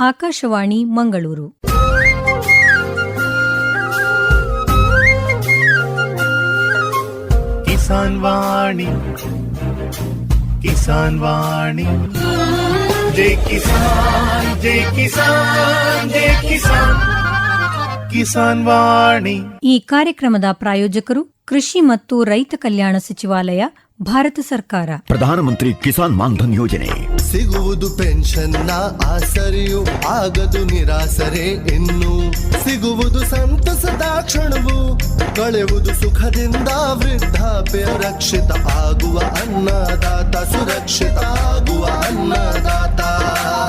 ಆಕಾಶವಾಣಿ ಮಂಗಳೂರು. ಕಿಸಾನ್ ವಾಣಿ ಕಿಸಾನ್ ವಾಣಿ. ಜೈ ಕಿಸಾನ್ ಜೈ ಕಿಸಾನ್ ಜೈ ಕಿಸಾನ್. ಕಿಸಾನ್ ವಾಣಿ. ಈ ಕಾರ್ಯಕ್ರಮದ ಪ್ರಾಯೋಜಕರು ಕೃಷಿ ಮತ್ತು ರೈತ ಕಲ್ಯಾಣ ಸಚಿವಾಲಯ ಭಾರತ ಸರ್ಕಾರ. ಪ್ರಧಾನಮಂತ್ರಿ ಕಿಸಾನ್ ಮಾನ್ಧನ್ ಯೋಜನೆ. ಸಿಗುವುದು ಪೆನ್ಷನ್ನ ಆಸರಿಯು ಆಗದು ನಿರಾಸರೆ ಇನ್ನು. ಸಿಗುವುದು ಸಂತಸದ ಕ್ಷಣವು ಕಳೆಯುವುದು ಸುಖದಿಂದ ವೃದ್ಧಾಪ್ಯ ರಕ್ಷಿತ ಆಗುವ ಅನ್ನದಾತ ಸುರಕ್ಷಿತ ಆಗುವ ಅನ್ನದಾತ.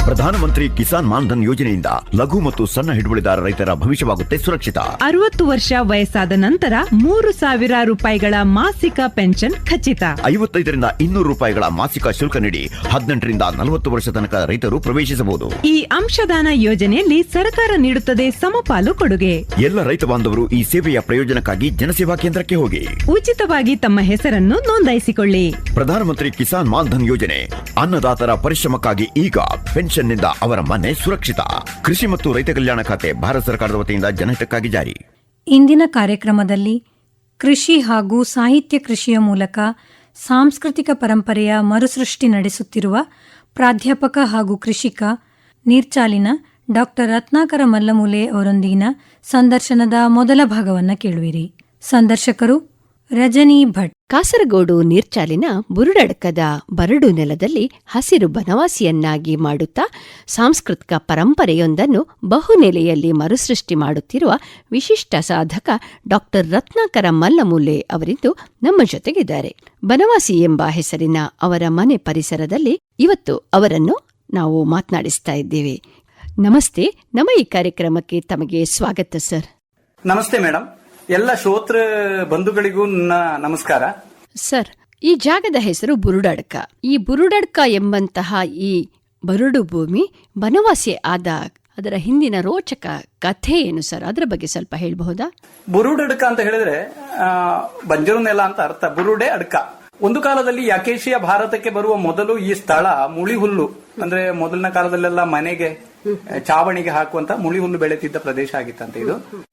ಪ್ರಧಾನಮಂತ್ರಿ ಕಿಸಾನ್ ಮಾನ್ಧನ್ ಯೋಜನೆಯಿಂದ ಲಘು ಮತ್ತು ಸಣ್ಣ ಹಿಡುವಳಿದಾರ ರೈತರ ಭವಿಷ್ಯವಾಗುತ್ತೆ ಸುರಕ್ಷಿತ. ಅರವತ್ತು ವರ್ಷ ವಯಸ್ಸಾದ ನಂತರ ಮೂರು ಸಾವಿರ ರೂಪಾಯಿಗಳ ಮಾಸಿಕ ಪೆನ್ಷನ್ ಖಚಿತ. ಐವತ್ತೈದರಿಂದ ಇನ್ನೂರು ರೂಪಾಯಿಗಳ ಮಾಸಿಕ ಶುಲ್ಕ ನೀಡಿ ಹದಿನೆಂಟರಿಂದ ನಲವತ್ತು ವರ್ಷ ತನಕ ರೈತರು ಪ್ರವೇಶಿಸಬಹುದು. ಈ ಅಂಶದಾನ ಯೋಜನೆಯಲ್ಲಿ ಸರ್ಕಾರ ನೀಡುತ್ತದೆ ಸಮಪಾಲು ಕೊಡುಗೆ. ಎಲ್ಲ ರೈತ ಬಾಂಧವರು ಈ ಸೇವೆಯ ಪ್ರಯೋಜನಕ್ಕಾಗಿ ಜನಸೇವಾ ಕೇಂದ್ರಕ್ಕೆ ಹೋಗಿ. ಉಚಿತವಾಗಿ ತಮ್ಮ ಹೆಸರನ್ನು ನೋಂದಾಯಿಸಿಕೊಳ್ಳಿ. ಪ್ರಧಾನಮಂತ್ರಿ ಕಿಸಾನ್ ಮಾನ್ಧನ್ ಯೋಜನೆ ಅನ್ನದಾತರ ಪರಿಶ್ರಮಕ್ಕಾಗಿ ಈಗ ಪೆನ್ಷನ್ನಿಂದ ಅವರ ಮನೆ ಸುರಕ್ಷಿತ. ಕೃಷಿ ಮತ್ತು ರೈತ ಕಲ್ಯಾಣ ಖಾತೆ ಭಾರತ ಸರ್ಕಾರದ ವತಿಯಿಂದ ಜನಹಿತಕ್ಕಾಗಿ ಜಾರಿ. ಇಂದಿನ ಕಾರ್ಯಕ್ರಮದಲ್ಲಿ ಕೃಷಿ ಹಾಗೂ ಸಾಹಿತ್ಯ ಕೃಷಿಯ ಮೂಲಕ ಸಾಂಸ್ಕೃತಿಕ ಪರಂಪರೆಯ ಮರುಸೃಷ್ಟಿ ನಡೆಸುತ್ತಿರುವ ಪ್ರಾಧ್ಯಾಪಕ ಹಾಗೂ ಕೃಷಿಕ, ನೀರ್ಚಾಲಿನ ಡಾಕ್ಟರ್ ರತ್ನಾಕರ ಮಲ್ಲಮೂಲೆ ಅವರೊಂದಿಗಿನ ಸಂದರ್ಶನದ ಮೊದಲ ಭಾಗವನ್ನು ಕೇಳುವಿರಿ. ಸಂದರ್ಶಕರು ರಜನಿ ಭಟ್. ಕಾಸರಗೋಡು ನೀರ್ಚಾಲಿನ ಬುರುಡಡ್ಕದ ಬರಡು ನೆಲದಲ್ಲಿ ಹಸಿರು ಬನವಾಸಿಯನ್ನಾಗಿ ಮಾಡುತ್ತಾ ಸಾಂಸ್ಕೃತಿಕ ಪರಂಪರೆಯೊಂದನ್ನು ಬಹುನೆಲೆಯಲ್ಲಿ ಮರುಸೃಷ್ಟಿ ಮಾಡುತ್ತಿರುವ ವಿಶಿಷ್ಟ ಸಾಧಕ ಡಾಕ್ಟರ್ ರತ್ನಾಕರ ಮಲ್ಲಮೂಲೆ ಅವರಿಂದು ನಮ್ಮ ಜೊತೆಗಿದ್ದಾರೆ. ಬನವಾಸಿ ಎಂಬ ಹೆಸರಿನ ಅವರ ಮನೆ ಪರಿಸರದಲ್ಲಿ ಇವತ್ತು ಅವರನ್ನು ನಾವು ಮಾತನಾಡಿಸ್ತಾ ಇದ್ದೇವೆ. ನಮಸ್ತೆ. ನಮ್ಮ ಈ ಕಾರ್ಯಕ್ರಮಕ್ಕೆ ತಮಗೆ ಸ್ವಾಗತ, ಸರ್. ನಮಸ್ತೆ ಮೇಡಮ್ ಎಲ್ಲ ಶ್ರೋತೃ ಬಂಧುಗಳಿಗೂ ನನ್ನ ನಮಸ್ಕಾರ. ಸರ್ ಈ ಜಾಗದ ಹೆಸರು ಬುರುಡಡ್ಕ. ಈ ಬುರುಡಡ್ಕ ಎಂಬಂತಹ ಈ ಬರುಡು ಭೂಮಿ ಬನವಾಸಿ ಆದ ಅದರ ಹಿಂದಿನ ರೋಚಕ ಕಥೆ ಏನು ಸರ್ ಅದರ ಬಗ್ಗೆ ಸ್ವಲ್ಪ ಹೇಳಬಹುದಾ? ಬುರುಡಡ್ಕ ಅಂತ ಹೇಳಿದ್ರೆ ಬಂಜರು ನೆಲ ಅಂತ ಅರ್ಥ ಬುರುಡೆ ಅಡ್ಕ. ಒಂದು ಕಾಲದಲ್ಲಿ ಯಾಕೇಶಿಯ ಭಾರತಕ್ಕೆ ಬರುವ ಮೊದಲು ಈ ಸ್ಥಳ ಮುಳಿ ಹುಲ್ಲು ಅಂದ್ರೆ ಮೊದಲಿನ ಕಾಲದಲ್ಲೆಲ್ಲ ಮನೆಗೆ ಚಾವಣಿಗೆ ಹಾಕುವಂತ ಮುಳಿ ಹುಲ್ಲು ಬೆಳೆತಿದ್ದ ಪ್ರದೇಶ ಆಗಿತ್ತಂತೆ ಇದು.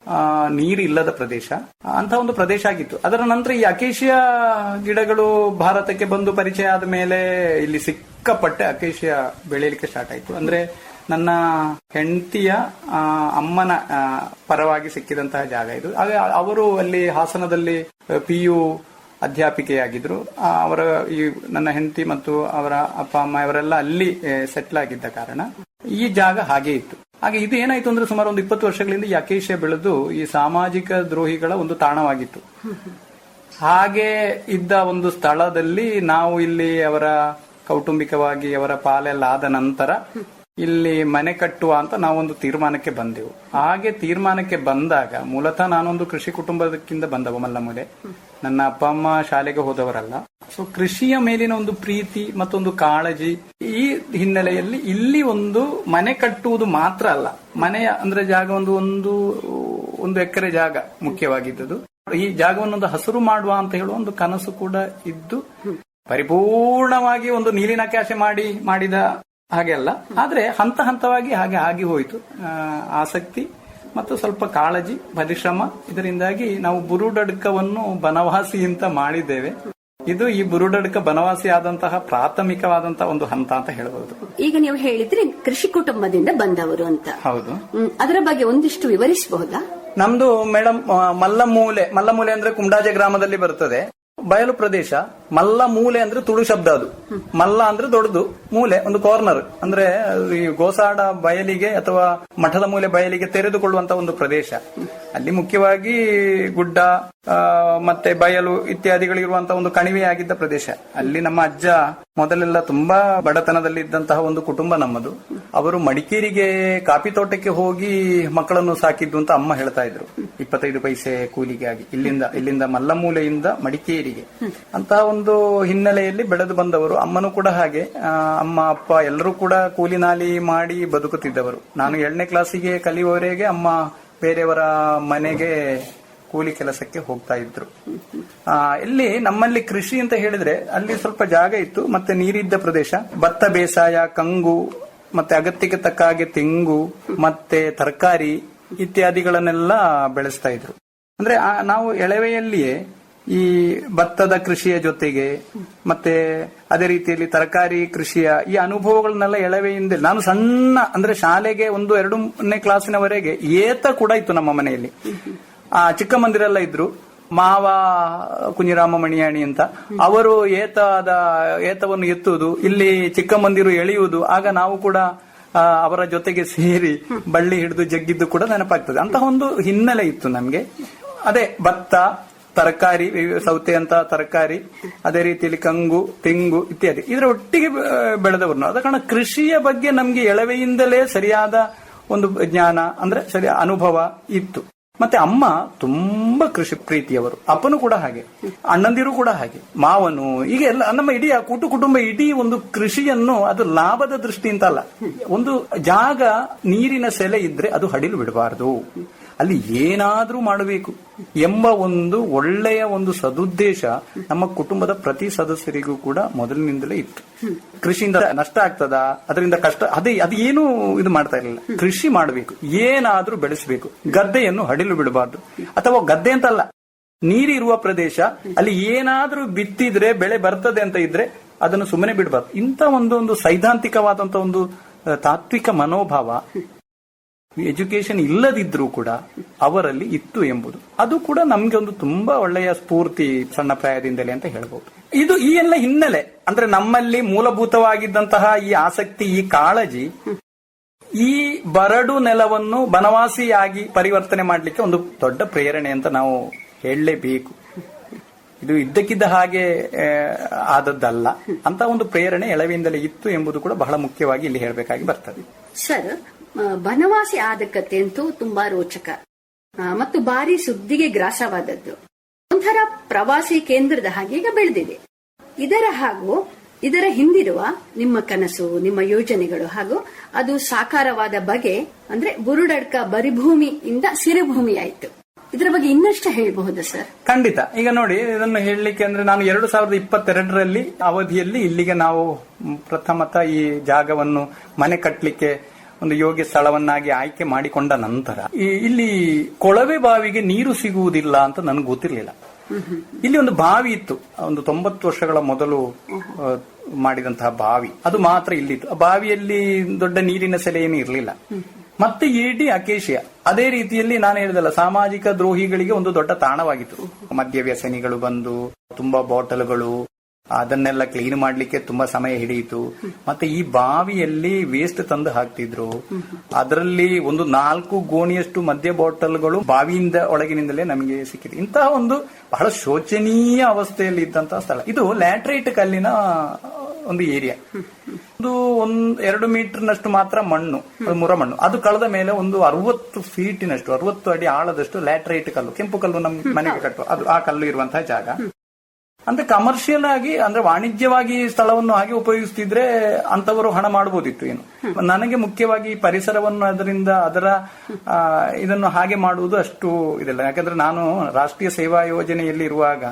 ನೀರಿಲ್ಲದ ಪ್ರದೇಶ. ಅಂತ ಒಂದು ಪ್ರದೇಶ ಆಗಿತ್ತು. ಅದರ ನಂತರ ಈ ಅಕೇಶಿಯ ಗಿಡಗಳು ಭಾರತಕ್ಕೆ ಬಂದು ಪರಿಚಯ ಆದ ಮೇಲೆ ಇಲ್ಲಿ ಸಿಕ್ಕಪಟ್ಟೆ ಅಕೇಶಿಯ ಬೆಳೆಯಲಿಕ್ಕೆ ಸ್ಟಾರ್ಟ್ ಆಯ್ತು. ಅಂದ್ರೆ ನನ್ನ ಹೆಂಡತಿಯ ಅಮ್ಮನ ಪರವಾಗಿ ಸಿಕ್ಕಿದಂತಹ ಜಾಗ ಇದು. ಅವರು ಅಲ್ಲಿ ಹಾಸನದಲ್ಲಿ ಪಿ ಯು ಅಧ್ಯಾಪಿಕೆಯಾಗಿದ್ರು. ಅವರ ಈ ನನ್ನ ಹೆಂಡತಿ ಮತ್ತು ಅವರ ಅಪ್ಪ, ಅಮ್ಮ ಇವರೆಲ್ಲ ಅಲ್ಲಿ ಸೆಟ್ಲ್ ಆಗಿದ್ದ ಕಾರಣ. ಈ ಜಾಗ ಹಾಗೆ ಇತ್ತು. ಹಾಗೆ ಇದು ಏನಾಯ್ತು ಅಂದ್ರೆ ಸುಮಾರು ಒಂದು ಇಪ್ಪತ್ತು ವರ್ಷಗಳಿಂದ ಅಕೇಶಿಯ ಬೆಳೆದು ಈ ಸಾಮಾಜಿಕ ದ್ರೋಹಿಗಳ ಒಂದು ತಾಣವಾಗಿತ್ತು. ಹಾಗೆ ಇದ್ದ ಒಂದು ಸ್ಥಳದಲ್ಲಿ ನಾವು ಇಲ್ಲಿ ಅವರ ಕೌಟುಂಬಿಕವಾಗಿ ಅವರ ಪಾಲೆಲ್ಲ ಆದ ನಂತರ ಇಲ್ಲಿ ಮನೆ ಕಟ್ಟುವ ಅಂತ ನಾವೊಂದು ತೀರ್ಮಾನಕ್ಕೆ ಬಂದೆವು. ಹಾಗೆ ತೀರ್ಮಾನಕ್ಕೆ ಬಂದಾಗ ಮೂಲತಃ ನಾನೊಂದು ಕೃಷಿ ಕುಟುಂಬದಕ್ಕಿಂತ ಬಂದವ ಮಲ್ಲಮೂಲೆ. ನನ್ನ ಅಪ್ಪ, ಅಮ್ಮ ಶಾಲೆಗೆ ಹೋದವರಲ್ಲ. ಸೊ ಕೃಷಿಯ ಮೇಲಿನ ಒಂದು ಪ್ರೀತಿ ಮತ್ತೊಂದು ಕಾಳಜಿ ಈ ಹಿನ್ನೆಲೆಯಲ್ಲಿ ಇಲ್ಲಿ ಒಂದು ಮನೆ ಕಟ್ಟುವುದು ಮಾತ್ರ ಅಲ್ಲ. ಮನೆಯ ಅಂದ್ರೆ ಜಾಗ ಒಂದು ಒಂದು ಒಂದು ಎಕರೆ ಜಾಗ ಮುಖ್ಯವಾಗಿದ್ದದು ಈ ಜಾಗವನ್ನೊಂದು ಹಸಿರು ಮಾಡುವ ಅಂತ ಹೇಳುವ ಒಂದು ಕನಸು ಕೂಡ ಇದ್ದು, ಪರಿಪೂರ್ಣವಾಗಿ ಒಂದು ನೀರಿನ ಕ್ಯಾಶೆ ಮಾಡಿ, ಮಾಡಿದ ಹಾಗೆ ಅಲ್ಲ. ಆದ್ರೆ ಹಂತ ಹಂತವಾಗಿ ಹಾಗೆ ಆಗಿ ಹೋಯಿತು. ಆಸಕ್ತಿ ಮತ್ತು ಸ್ವಲ್ಪ ಕಾಳಜಿ ಪರಿಶ್ರಮ ಇದರಿಂದಾಗಿ ನಾವು ಬುರುಡಡ್ಕವನ್ನು ಬನವಾಸಿ ಅಂತ ಮಾಡಿದ್ದೇವೆ. ಇದು ಈ ಬುರುಡಡ್ಕ ಬನವಾಸಿ ಆದಂತಹ ಪ್ರಾಥಮಿಕವಾದಂತಹ ಒಂದು ಹಂತ ಅಂತ ಹೇಳಬಹುದು ಈಗ ನೀವು ಹೇಳಿದ್ರೆ ಕೃಷಿ ಕುಟುಂಬದಿಂದ ಬಂದವರು ಅಂತ. ಹೌದು. ಅದರ ಬಗ್ಗೆ ಒಂದಿಷ್ಟು ವಿವರಿಸಬಹುದಾ? ನಮ್ದು ಮೇಡಮ್ ಮಲ್ಲಮೂಲೆ ಮಲ್ಲಮೂಲೆ ಅಂದ್ರೆ ಕುಂಡಾಜೆ ಗ್ರಾಮದಲ್ಲಿ ಬರ್ತದೆ. ಬಯಲು ಪ್ರದೇಶ, ಮಲ್ಲ ಮೂಲೆ ಅಂದ್ರೆ ತುಳು ಶಬ್ದ ಅದು. ಮಲ್ಲ ಅಂದ್ರೆ ದೊಡ್ಡದು, ಮೂಲೆ ಒಂದು ಕಾರ್ನರ್ ಅಂದ್ರೆ ಈ ಗೋಸಾಡ ಬಯಲಿಗೆ ಅಥವಾ ಮಠದ ಮೂಲೆ ಬಯಲಿಗೆ ತೆರೆದುಕೊಳ್ಳುವಂತ ಒಂದು ಪ್ರದೇಶ. ಅಲ್ಲಿ ಮುಖ್ಯವಾಗಿ ಗುಡ್ಡ ಮತ್ತೆ ಬಯಲು ಇತ್ಯಾದಿಗಳಿರುವಂತಹ ಒಂದು ಕಣಿವೆಯಾಗಿದ್ದ ಪ್ರದೇಶ. ಅಲ್ಲಿ ನಮ್ಮ ಅಜ್ಜ ಮೊದಲೆಲ್ಲ ತುಂಬಾ ಬಡತನದಲ್ಲಿ ಇದ್ದಂತಹ ಒಂದು ಕುಟುಂಬ ನಮ್ಮದು. ಅವರು ಮಡಿಕೇರಿಗೆ ಕಾಫಿ ತೋಟಕ್ಕೆ ಹೋಗಿ ಮಕ್ಕಳನ್ನು ಸಾಕಿದ್ದು ಅಂತ ಅಮ್ಮ ಹೇಳ್ತಾ ಇದ್ರು. ಇಪ್ಪತ್ತೈದು ಪೈಸೆ ಕೂಲಿಗೆ ಆಗಿ ಇಲ್ಲಿಂದ ಇಲ್ಲಿಂದ ಮಲ್ಲಮೂಲೆಯಿಂದ ಮಡಿಕೇರಿಗೆ. ಅಂತಹ ಒಂದು ಹಿನ್ನೆಲೆಯಲ್ಲಿ ಬೆಳೆದು ಬಂದವರು. ಅಮ್ಮನೂ ಕೂಡ ಹಾಗೆ. ಅಮ್ಮ, ಅಪ್ಪ ಎಲ್ಲರೂ ಕೂಡ ಕೂಲಿ ನಾಲಿ ಮಾಡಿ ಬದುಕುತ್ತಿದ್ದವರು. ನಾನು ಏಳನೇ ಕ್ಲಾಸಿಗೆ ಕಲಿಯುವವರೆಗೆ ಅಮ್ಮ ಬೇರೆಯವರ ಮನೆಗೆ ಕೂಲಿ ಕೆಲಸಕ್ಕೆ ಹೋಗ್ತಾ ಇದ್ರು. ಇಲ್ಲಿ ನಮ್ಮಲ್ಲಿ ಕೃಷಿ ಅಂತ ಹೇಳಿದ್ರೆ ಅಲ್ಲಿ ಸ್ವಲ್ಪ ಜಾಗ ಇತ್ತು. ಮತ್ತೆ ನೀರಿದ್ದ ಪ್ರದೇಶ. ಭತ್ತ ಬೇಸಾಯ, ಕಂಗು ಮತ್ತೆ ಅಗತ್ಯಕ್ಕೆ ತಕ್ಕ ಹಾಗೆ ತೆಂಗು, ಮತ್ತೆ ತರಕಾರಿ ಇತ್ಯಾದಿಗಳನ್ನೆಲ್ಲ ಬೆಳೆಸ್ತಾ ಇದ್ರು. ಅಂದ್ರೆ ನಾವು ಎಳವೆಯಲ್ಲಿಯೇ ಈ ಭತ್ತದ ಕೃಷಿಯ ಜೊತೆಗೆ, ಮತ್ತೆ ಅದೇ ರೀತಿಯಲ್ಲಿ ತರಕಾರಿ ಕೃಷಿಯ ಈ ಅನುಭವಗಳನ್ನೆಲ್ಲ ಎಳವೆಯಿಂದ ನಾನು ಸಣ್ಣ, ಅಂದ್ರೆ ಶಾಲೆಗೆ ಒಂದು ಎರಡನೇ ಕ್ಲಾಸಿನವರೆಗೆ ಏತ ಕೂಡ ಇತ್ತು ನಮ್ಮ ಮನೆಯಲ್ಲಿ. ಆ ಚಿಕ್ಕ ಮಂದಿರೆಲ್ಲ ಇದ್ರು. ಮಾವ ಕುಂಜಿರಾಮ ಮಣಿಯಾಣಿ ಅಂತ. ಅವರು ಏತದ, ಏತವನ್ನು ಎತ್ತುವುದು, ಇಲ್ಲಿ ಚಿಕ್ಕ ಮಂದಿರು ಎಳೆಯುವುದು, ಆಗ ನಾವು ಕೂಡ ಅವರ ಜೊತೆಗೆ ಸೇರಿ ಬಳ್ಳಿ ಹಿಡಿದು ಜಗ್ಗಿದ್ದು ಕೂಡ ನೆನಪಾಗ್ತದೆ. ಅಂತ ಒಂದು ಹಿನ್ನೆಲೆ ಇತ್ತು ನಮ್ಗೆ. ಅದೇ, ಭತ್ತ, ತರಕಾರಿ ಸೌತೆ ಅಂತ ತರಕಾರಿ, ಅದೇ ರೀತಿಯಲ್ಲಿ ಕಂಗು, ತೆಂಗು ಇತ್ಯಾದಿ. ಇದರ ಒಟ್ಟಿಗೆ ಬೆಳೆದವರು. ಆದ ಕಾರಣ ಕೃಷಿಯ ಬಗ್ಗೆ ನಮ್ಗೆ ಎಳವೆಯಿಂದಲೇ ಸರಿಯಾದ ಒಂದು ಜ್ಞಾನ, ಅಂದ್ರೆ ಸರಿ ಅನುಭವ ಇತ್ತು. ಮತ್ತೆ ಅಮ್ಮ ತುಂಬಾ ಕೃಷಿ ಪ್ರೀತಿಯವರು. ಅಪ್ಪನು ಕೂಡ ಹಾಗೆ. ಅಣ್ಣಂದಿರು ಕೂಡ ಹಾಗೆ. ಮಾವನು ಈಗ ಎಲ್ಲ, ನಮ್ಮ ಇಡೀ ಆ ಕೂಟು ಕುಟುಂಬ ಇಡೀ ಒಂದು ಕೃಷಿಯನ್ನು ಅದು ಲಾಭದ ದೃಷ್ಟಿಯಿಂದ ಅಲ್ಲ. ಒಂದು ಜಾಗ ನೀರಿನ ಸೆಲೆ ಇದ್ರೆ ಅದು ಹಡಿಲು ಬಿಡಬಾರದು. ಅಲ್ಲಿ ಏನಾದ್ರೂ ಮಾಡಬೇಕು ಎಂಬ ಒಂದು ಒಳ್ಳೆಯ ಒಂದು ಸದುದ್ದೇಶ ನಮ್ಮ ಕುಟುಂಬದ ಪ್ರತಿ ಸದಸ್ಯರಿಗೂ ಕೂಡ ಮೊದಲಿನಿಂದಲೇ ಇತ್ತು. ಕೃಷಿಯಿಂದ ನಷ್ಟ ಆಗ್ತದ? ಅದರಿಂದ ಕಷ್ಟ ಅದೇ ಅದು ಏನು ಇದು ಮಾಡ್ತಾ ಇರಲಿಲ್ಲ. ಕೃಷಿ ಮಾಡಬೇಕು. ಏನಾದ್ರೂ ಬೆಳೆಸಬೇಕು. ಗದ್ದೆಯನ್ನು ಹಡಿಲು ಬಿಡಬಾರ್ದು. ಅಥವಾ ಗದ್ದೆ ಅಂತಲ್ಲ ನೀರಿರುವ ಪ್ರದೇಶ ಅಲ್ಲಿ ಏನಾದ್ರೂ ಬಿತ್ತಿದ್ರೆ ಬೆಳೆ ಬರ್ತದೆ ಅಂತ ಇದ್ರೆ ಅದನ್ನು ಸುಮ್ಮನೆ ಬಿಡಬಾರ್ದು. ಇಂಥ ಒಂದು ಒಂದು ಸೈದ್ಧಾಂತಿಕವಾದಂತ ಒಂದು ತಾತ್ವಿಕ ಮನೋಭಾವ ಎಜುಕೇಶನ್ ಇಲ್ಲದಿದ್ರೂ ಕೂಡ ಅವರಲ್ಲಿ ಇತ್ತು ಎಂಬುದು. ಅದು ಕೂಡ ನಮ್ಗೆ ಒಂದು ತುಂಬಾ ಒಳ್ಳೆಯ ಸ್ಫೂರ್ತಿ ಸಣ್ಣ ಪ್ರಾಯದಿಂದಲೇ ಅಂತ ಹೇಳ್ಬೋದು. ಇದು ಈ ಎಲ್ಲ ಹಿನ್ನೆಲೆ, ಅಂದ್ರೆ ನಮ್ಮಲ್ಲಿ ಮೂಲಭೂತವಾಗಿದ್ದಂತಹ ಈ ಆಸಕ್ತಿ, ಈ ಕಾಳಜಿ, ಈ ಬರಡು ನೆಲವನ್ನು ಬನವಾಸಿಯಾಗಿ ಪರಿವರ್ತನೆ ಮಾಡಲಿಕ್ಕೆ ಒಂದು ದೊಡ್ಡ ಪ್ರೇರಣೆ ಅಂತ ನಾವು ಹೇಳಲೇಬೇಕು. ಇದು ಇದ್ದಕ್ಕಿದ್ದ ಹಾಗೆ ಆದದ್ದಲ್ಲ. ಅಂತ ಒಂದು ಪ್ರೇರಣೆ ಎಳವಿಂದಲೇ ಇತ್ತು ಎಂಬುದು ಕೂಡ ಬಹಳ ಮುಖ್ಯವಾಗಿ ಇಲ್ಲಿ ಹೇಳಬೇಕಾಗಿ ಬರ್ತದೆ. ಸರ್ ಬನವಾಸಿ ಆದ ಕತೆ ಅಂತೂ ತುಂಬಾ ರೋಚಕ. ಮತ್ತು ಭಾರಿ ಸುದ್ದಿಗೆ ಗ್ರಾಸವಾದದ್ದು. ಒಂಥರ ಪ್ರವಾಸಿ ಕೇಂದ್ರದ ಹಾಗೆ ಈಗ ಬೆಳೆದಿದೆ. ಇದರ ಹಾಗೂ ಇದರ ಹಿಂದಿರುವ ನಿಮ್ಮ ಕನಸು, ನಿಮ್ಮ ಯೋಜನೆಗಳು ಹಾಗೂ ಅದು ಸಾಕಾರವಾದ ಬಗೆ, ಅಂದ್ರೆ ಬುರುಡಡ್ಕ ಬರಿಭೂಮಿಯಿಂದ ಸಿರಿಭೂಮಿ ಆಯ್ತು ಇದರ ಬಗ್ಗೆ ಇನ್ನಷ್ಟು ಹೇಳಬಹುದು, ಸರ್? ಖಂಡಿತ. ಈಗ ನೋಡಿ, ಇದನ್ನು ಹೇಳಲಿಕ್ಕೆ ಅಂದ್ರೆ ನಾನು ಎರಡು ಸಾವಿರದ ಇಪ್ಪತ್ತೆರಡರಲ್ಲಿ ಅವಧಿಯಲ್ಲಿ ಇಲ್ಲಿಗೆ ನಾವು ಪ್ರಥಮತ ಈ ಜಾಗವನ್ನು ಮನೆ ಕಟ್ಟಲಿಕ್ಕೆ ಒಂದು ಯೋಗ್ಯ ಸ್ಥಳವನ್ನಾಗಿ ಆಯ್ಕೆ ಮಾಡಿಕೊಂಡ ನಂತರ ಇಲ್ಲಿ ಕೊಳವೆ ಬಾವಿಗೆ ನೀರು ಸಿಗುವುದಿಲ್ಲ ಅಂತ ನನಗೆ ಗೊತ್ತಿರಲಿಲ್ಲ. ಇಲ್ಲಿ ಒಂದು ಬಾವಿ ಇತ್ತು. ಒಂದು ತೊಂಬತ್ತು ವರ್ಷಗಳ ಮೊದಲು ಮಾಡಿದಂತಹ ಬಾವಿ. ಅದು ಮಾತ್ರ ಇಲ್ಲಿತ್ತು. ಆ ಬಾವಿಯಲ್ಲಿ ದೊಡ್ಡ ನೀರಿನ ಸೆಲೆ ಏನು ಇರಲಿಲ್ಲ ಮತ್ತೆ ಎಡಿ ಅಕೇಶಿಯ ಅದೇ ರೀತಿಯಲ್ಲಿ ನಾನು ಹೇಳಿದಲ್ಲ ಸಾಮಾಜಿಕ ದ್ರೋಹಿಗಳಿಗೆ ಒಂದು ದೊಡ್ಡ ತಾಣವಾಗಿತ್ತು. ಮದ್ಯ ವ್ಯಸನಿಗಳು ಬಂದು ತುಂಬಾ ಬಾಟಲ್ಗಳು ಅದನ್ನೆಲ್ಲ ಕ್ಲೀನ್ ಮಾಡ್ಲಿಕ್ಕೆ ತುಂಬಾ ಸಮಯ ಹಿಡಿಯಿತು. ಮತ್ತೆ ಈ ಬಾವಿಯಲ್ಲಿ ವೇಸ್ಟ್ ತಂದು ಹಾಕ್ತಿದ್ರು. ಅದರಲ್ಲಿ ಒಂದು ನಾಲ್ಕು ಗೋಣಿಯಷ್ಟು ಮದ್ಯ ಬಾಟಲ್ಗಳು ಬಾವಿಯಿಂದ ಒಳಗಿನಿಂದಲೇ ನಮಗೆ ಸಿಕ್ಕಿದೆ. ಇಂತಹ ಒಂದು ಬಹಳ ಶೋಚನೀಯ ಅವಸ್ಥೆಯಲ್ಲಿ ಇದ್ದಂತಹ ಸ್ಥಳ. ಇದು ಲ್ಯಾಟ್ರೈಟ್ ಕಲ್ಲಿನ ಒಂದು ಏರಿಯಾ ಒಂದು ಒಂದ್ ಎರಡು ಮೀಟರ್ನಷ್ಟು ಮಾತ್ರ ಮಣ್ಣು ಮುರ ಮಣ್ಣು. ಅದು ಕಳೆದ ಮೇಲೆ ಒಂದು ಅರವತ್ತು ಫೀಟಿನಷ್ಟು ಅರವತ್ತು ಅಡಿ ಆಳದಷ್ಟು ಲ್ಯಾಟ್ರೈಟ್ ಕಲ್ಲು ಕೆಂಪು ಕಲ್ಲು ನಮ್ಮ ಮನೆಗೆ ಕಟ್ಟುವ. ಅದು ಆ ಕಲ್ಲು ಇರುವಂತಹ ಜಾಗ. ಅಂದ್ರೆ ಕಮರ್ಷಿಯಲ್ ಆಗಿ ಅಂದ್ರೆ ವಾಣಿಜ್ಯವಾಗಿ ಸ್ಥಳವನ್ನು ಹಾಗೆ ಉಪಯೋಗಿಸ್ತಿದ್ರೆ ಅಂತವರು ಹಣ ಮಾಡಬಹುದಿತ್ತು ಏನು. ನನಗೆ ಮುಖ್ಯವಾಗಿ ಈ ಪರಿಸರವನ್ನು ಅದರಿಂದ ಅದರ ಇದನ್ನು ಹಾಗೆ ಮಾಡುವುದು ಅಷ್ಟು ಇದಿಲ್ಲ. ಯಾಕಂದ್ರೆ ನಾನು ರಾಷ್ಟ್ರೀಯ ಸೇವಾ ಯೋಜನೆಯಲ್ಲಿ ಇರುವಾಗ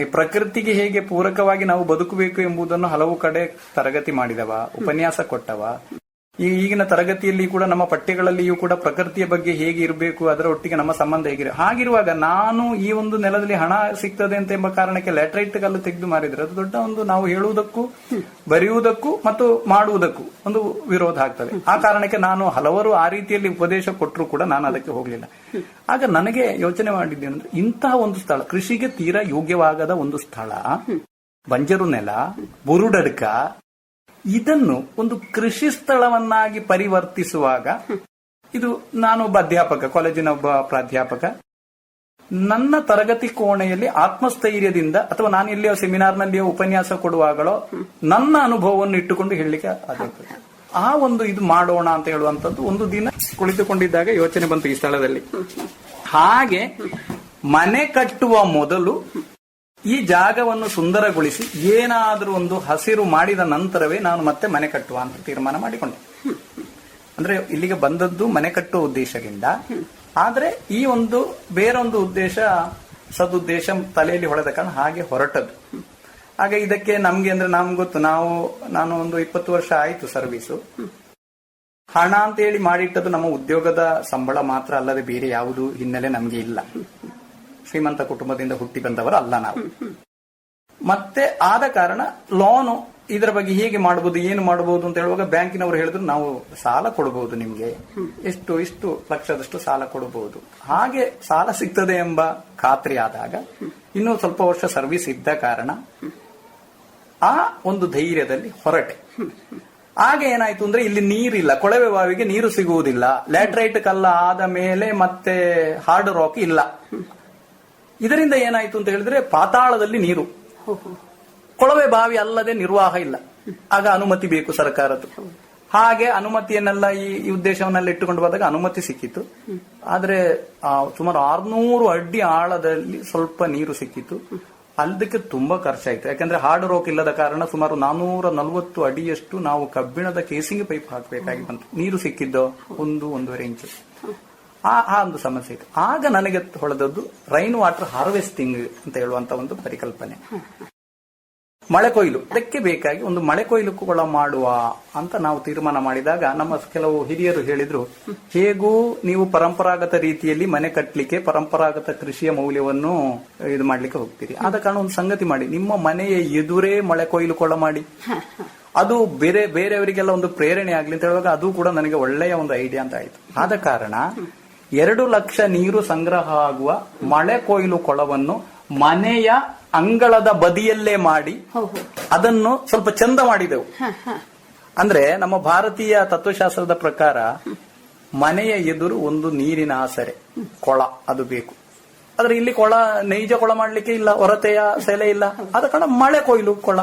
ಈ ಪ್ರಕೃತಿಗೆ ಹೇಗೆ ಪೂರಕವಾಗಿ ನಾವು ಬದುಕಬೇಕು ಎಂಬುದನ್ನು ಹಲವು ಕಡೆ ತರಗತಿ ಮಾಡಿದವ ಉಪನ್ಯಾಸ ಕೊಟ್ಟವ. ಈ ಈಗಿನ ತರಗತಿಯಲ್ಲಿ ಕೂಡ ನಮ್ಮ ಪಠ್ಯಗಳಲ್ಲಿಯೂ ಕೂಡ ಪ್ರಕೃತಿಯ ಬಗ್ಗೆ ಹೇಗೆ ಇರಬೇಕು, ಅದರ ಒಟ್ಟಿಗೆ ನಮ್ಮ ಸಂಬಂಧ ಹೇಗಿರ ಹಾಗಿರುವಾಗ ನಾನು ಈ ಒಂದು ನೆಲದಲ್ಲಿ ಹಣ ಸಿಗ್ತದೆ ಅಂತ ಎಂಬ ಕಾರಣಕ್ಕೆ ಲ್ಯಾಟ್ರೈಟ್ ಕಲ್ಲು ತೆಗೆದು ಮಾರಿದ್ರೆ ಅದು ದೊಡ್ಡ ಒಂದು ನಾವು ಹೇಳುವುದಕ್ಕೂ, ಬರೆಯುವುದಕ್ಕೂ ಮತ್ತು ಮಾಡುವುದಕ್ಕೂ ಒಂದು ವಿರೋಧ ಆಗ್ತದೆ. ಆ ಕಾರಣಕ್ಕೆ ನಾನು ಹಲವರು ಆ ರೀತಿಯಲ್ಲಿ ಉಪದೇಶ ಕೊಟ್ಟರು ಕೂಡ ನಾನು ಅದಕ್ಕೆ ಹೋಗಲಿಲ್ಲ. ಆಗ ನನಗೆ ಯೋಚನೆ ಮಾಡಿದ್ದೇನೆಂದ್ರೆ ಇಂತಹ ಒಂದು ಸ್ಥಳ, ಕೃಷಿಗೆ ತೀರಾ ಯೋಗ್ಯವಾಗದ ಒಂದು ಸ್ಥಳ, ಬಂಜರು ನೆಲ, ಬುರುಡಡ್ಕ ಇದನ್ನು ಒಂದು ಕೃಷಿ ಸ್ಥಳವನ್ನಾಗಿ ಪರಿವರ್ತಿಸುವಾಗ, ಇದು ನಾನು ಒಬ್ಬ ಅಧ್ಯಾಪಕ ಕಾಲೇಜಿನ ಒಬ್ಬ ಪ್ರಾಧ್ಯಾಪಕ, ನನ್ನ ತರಗತಿ ಕೋಣೆಯಲ್ಲಿ ಆತ್ಮಸ್ಥೈರ್ಯದಿಂದ ಅಥವಾ ನಾನು ಎಲ್ಲಿಯೋ ಸೆಮಿನಾರ್ನಲ್ಲಿಯೋ ಉಪನ್ಯಾಸ ಕೊಡುವಾಗಲೋ ನನ್ನ ಅನುಭವವನ್ನು ಇಟ್ಟುಕೊಂಡು ಹೇಳಲಿಕ್ಕೆ ಆಗುತ್ತೆ ಆ ಒಂದು ಇದು ಮಾಡೋಣ ಅಂತ ಹೇಳುವಂತದ್ದು ಒಂದು ದಿನ ಕುಳಿತುಕೊಂಡಿದ್ದಾಗ ಯೋಚನೆ ಬಂತು ಈ ಸ್ಥಳದಲ್ಲಿ. ಹಾಗೆ ಮನೆ ಕಟ್ಟುವ ಮೊದಲು ಈ ಜಾಗವನ್ನು ಸುಂದರಗೊಳಿಸಿ ಏನಾದರೂ ಒಂದು ಹಸಿರು ಮಾಡಿದ ನಂತರವೇ ನಾನು ಮತ್ತೆ ಮನೆ ಕಟ್ಟುವ ಅಂತ ತೀರ್ಮಾನ ಮಾಡಿಕೊಂಡೆ. ಅಂದ್ರೆ ಇಲ್ಲಿಗೆ ಬಂದದ್ದು ಮನೆ ಕಟ್ಟುವ ಉದ್ದೇಶದಿಂದ. ಆದ್ರೆ ಈ ಒಂದು ಬೇರೊಂದು ಉದ್ದೇಶ, ಸದುದ್ದೇಶ ತಲೆಯಲ್ಲಿ ಹೊಳೆದ ಕಾರಣ ಹಾಗೆ ಹೊರಟದ್ದು. ಆಗ ಇದಕ್ಕೆ ನಮ್ಗೆ ಅಂದ್ರೆ ನಮ್ಗೆ ಗೊತ್ತು, ನಾವು, ನಾನು ಒಂದು ಇಪ್ಪತ್ತು ವರ್ಷ ಆಯ್ತು ಸರ್ವೀಸು ಹಣ ಅಂತ ಹೇಳಿ ಮಾಡಿಟ್ಟದ್ದು ನಮ್ಮ ಉದ್ಯೋಗದ ಸಂಬಳ ಮಾತ್ರ ಅಲ್ಲದೆ ಬೇರೆ ಯಾವುದು ಹಿನ್ನೆಲೆ ನಮ್ಗೆ ಇಲ್ಲ. ಶ್ರೀಮಂತ ಕುಟುಂಬದಿಂದ ಹುಟ್ಟಿ ಬಂದವರು ಅಲ್ಲ ನಾವು. ಮತ್ತೆ ಆದ ಕಾರಣ ಲೋನು ಇದರ ಬಗ್ಗೆ ಹೇಗೆ ಮಾಡಬಹುದು ಏನು ಮಾಡಬಹುದು ಅಂತ ಹೇಳುವಾಗ ಬ್ಯಾಂಕಿನವರು ಹೇಳಿದ್ರು, ನಾವು ಸಾಲ ಕೊಡಬಹುದು ನಿಮ್ಗೆ. ಎಷ್ಟು, ಇಷ್ಟು ಲಕ್ಷದಷ್ಟು ಸಾಲ ಕೊಡಬಹುದು ಹಾಗೆ ಸಾಲ ಸಿಗ್ತದೆ ಎಂಬ ಖಾತ್ರಿ ಆದಾಗ ಇನ್ನೂ ಸ್ವಲ್ಪ ವರ್ಷ ಸರ್ವಿಸ್ ಇದ್ದ ಕಾರಣ ಆ ಒಂದು ಧೈರ್ಯದಲ್ಲಿ ಹೊರಟೆ. ಆಗ ಏನಾಯ್ತು ಅಂದ್ರೆ ಇಲ್ಲಿ ನೀರಿಲ್ಲ, ಕೊಳವೆ ಬಾವಿಗೆ ನೀರು ಸಿಗುವುದಿಲ್ಲ. ಲ್ಯಾಟ್ರೈಟ್ ಕಲ್ಲ ಆದ ಮೇಲೆ ಮತ್ತೆ ಹಾರ್ಡ್ ರಾಕ್ ಇಲ್ಲ. ಇದರಿಂದ ಏನಾಯ್ತು ಅಂತ ಹೇಳಿದ್ರೆ ಪಾತಾಳದಲ್ಲಿ ನೀರು. ಕೊಳವೆ ಬಾವಿ ಅಲ್ಲದೆ ನಿರ್ವಾಹ ಇಲ್ಲ. ಆಗ ಅನುಮತಿ ಬೇಕು ಸರ್ಕಾರದ್ದು. ಹಾಗೆ ಅನುಮತಿಯನ್ನೆಲ್ಲ ಈ ಉದ್ದೇಶವನ್ನೆಲ್ಲ ಇಟ್ಟುಕೊಂಡು ಬಂದಾಗ ಅನುಮತಿ ಸಿಕ್ಕಿತ್ತು. ಆದ್ರೆ ಸುಮಾರು ಆರ್ನೂರು ಅಡಿ ಆಳದಲ್ಲಿ ಸ್ವಲ್ಪ ನೀರು ಸಿಕ್ಕಿತ್ತು. ಅದಕ್ಕೆ ತುಂಬಾ ಖರ್ಚಾಯ್ತು. ಯಾಕಂದ್ರೆ ಹಾರ್ಡ್ ರೋಕ್ ಇಲ್ಲದ ಕಾರಣ ಸುಮಾರು ನಾನೂರ ನಲವತ್ತು ಅಡಿಯಷ್ಟು ನಾವು ಕಬ್ಬಿಣದ ಕೇಸಿಂಗ್ ಪೈಪ್ ಹಾಕಬೇಕಾಗಿ ಬಂತು. ನೀರು ಸಿಕ್ಕಿದ್ದು ಒಂದು, ಒಂದೂವರೆ ಇಂಚು. ಆ ಆ ಒಂದು ಸಮಸ್ಯೆ ಇತ್ತು. ಆಗ ನನಗೆ ಹೊಳೆದದ್ದು ರೈನ್ ವಾಟರ್ ಹಾರ್ವೆಸ್ಟಿಂಗ್ ಅಂತ ಹೇಳುವಂತ ಒಂದು ಪರಿಕಲ್ಪನೆ. ಮಳೆ ಕೊಯ್ಲು. ಅದಕ್ಕೆ ಬೇಕಾಗಿ ಒಂದು ಮಳೆ ಕೊಯ್ಲು ಕೂಡ ಮಾಡುವ ಅಂತ ನಾವು ತೀರ್ಮಾನ ಮಾಡಿದಾಗ ನಮ್ಮ ಕೆಲವು ಹಿರಿಯರು ಹೇಳಿದ್ರು, ಹೇಗೂ ನೀವು ಪರಂಪರಾಗತ ರೀತಿಯಲ್ಲಿ ಮನೆ ಕಟ್ಟಲಿಕ್ಕೆ ಪರಂಪರಾಗತ ಕೃಷಿಯ ಮೌಲ್ಯವನ್ನು ಇದು ಮಾಡ್ಲಿಕ್ಕೆ ಹೋಗ್ತೀರಿ. ಆದ ಕಾರಣ ಒಂದು ಸಂಗತಿ ಮಾಡಿ. ನಿಮ್ಮ ಮನೆಯ ಎದುರೇ ಮಳೆ ಕೊಯ್ಲು ಕೊಳ ಮಾಡಿ. ಅದು ಬೇರೆ, ಬೇರೆಯವರಿಗೆಲ್ಲ ಒಂದು ಪ್ರೇರಣೆ ಆಗ್ಲಿ ಅಂತ ಹೇಳುವಾಗ ಅದು ಕೂಡ ನನಗೆ ಒಳ್ಳೆಯ ಒಂದು ಐಡಿಯಾ ಅಂತ ಆಯ್ತು. ಆದ ಕಾರಣ ಎರಡು ಲಕ್ಷ ನೀರು ಸಂಗ್ರಹ ಆಗುವ ಮಳೆ ಕೊಯ್ಲು ಕೊಳವನ್ನು ಮನೆಯ ಅಂಗಳದ ಬದಿಯಲ್ಲೇ ಮಾಡಿ ಅದನ್ನು ಸ್ವಲ್ಪ ಚಂದ ಮಾಡಿದೆವು. ಅಂದ್ರೆ ನಮ್ಮ ಭಾರತೀಯ ತತ್ವಶಾಸ್ತ್ರದ ಪ್ರಕಾರ ಮನೆಯ ಎದುರು ಒಂದು ನೀರಿನ ಆಸರೆ ಕೊಳ ಅದು ಬೇಕು. ಆದ್ರೆ ಇಲ್ಲಿ ಕೊಳ ನೈಜ ಕೊಳ ಮಾಡ್ಲಿಕ್ಕೆ ಇಲ್ಲ ಹೊರತೆಯ ಸೆಲೆ ಇಲ್ಲ. ಆದ ಕಾರಣ ಮಳೆ ಕೊಯ್ಲು ಕೊಳ.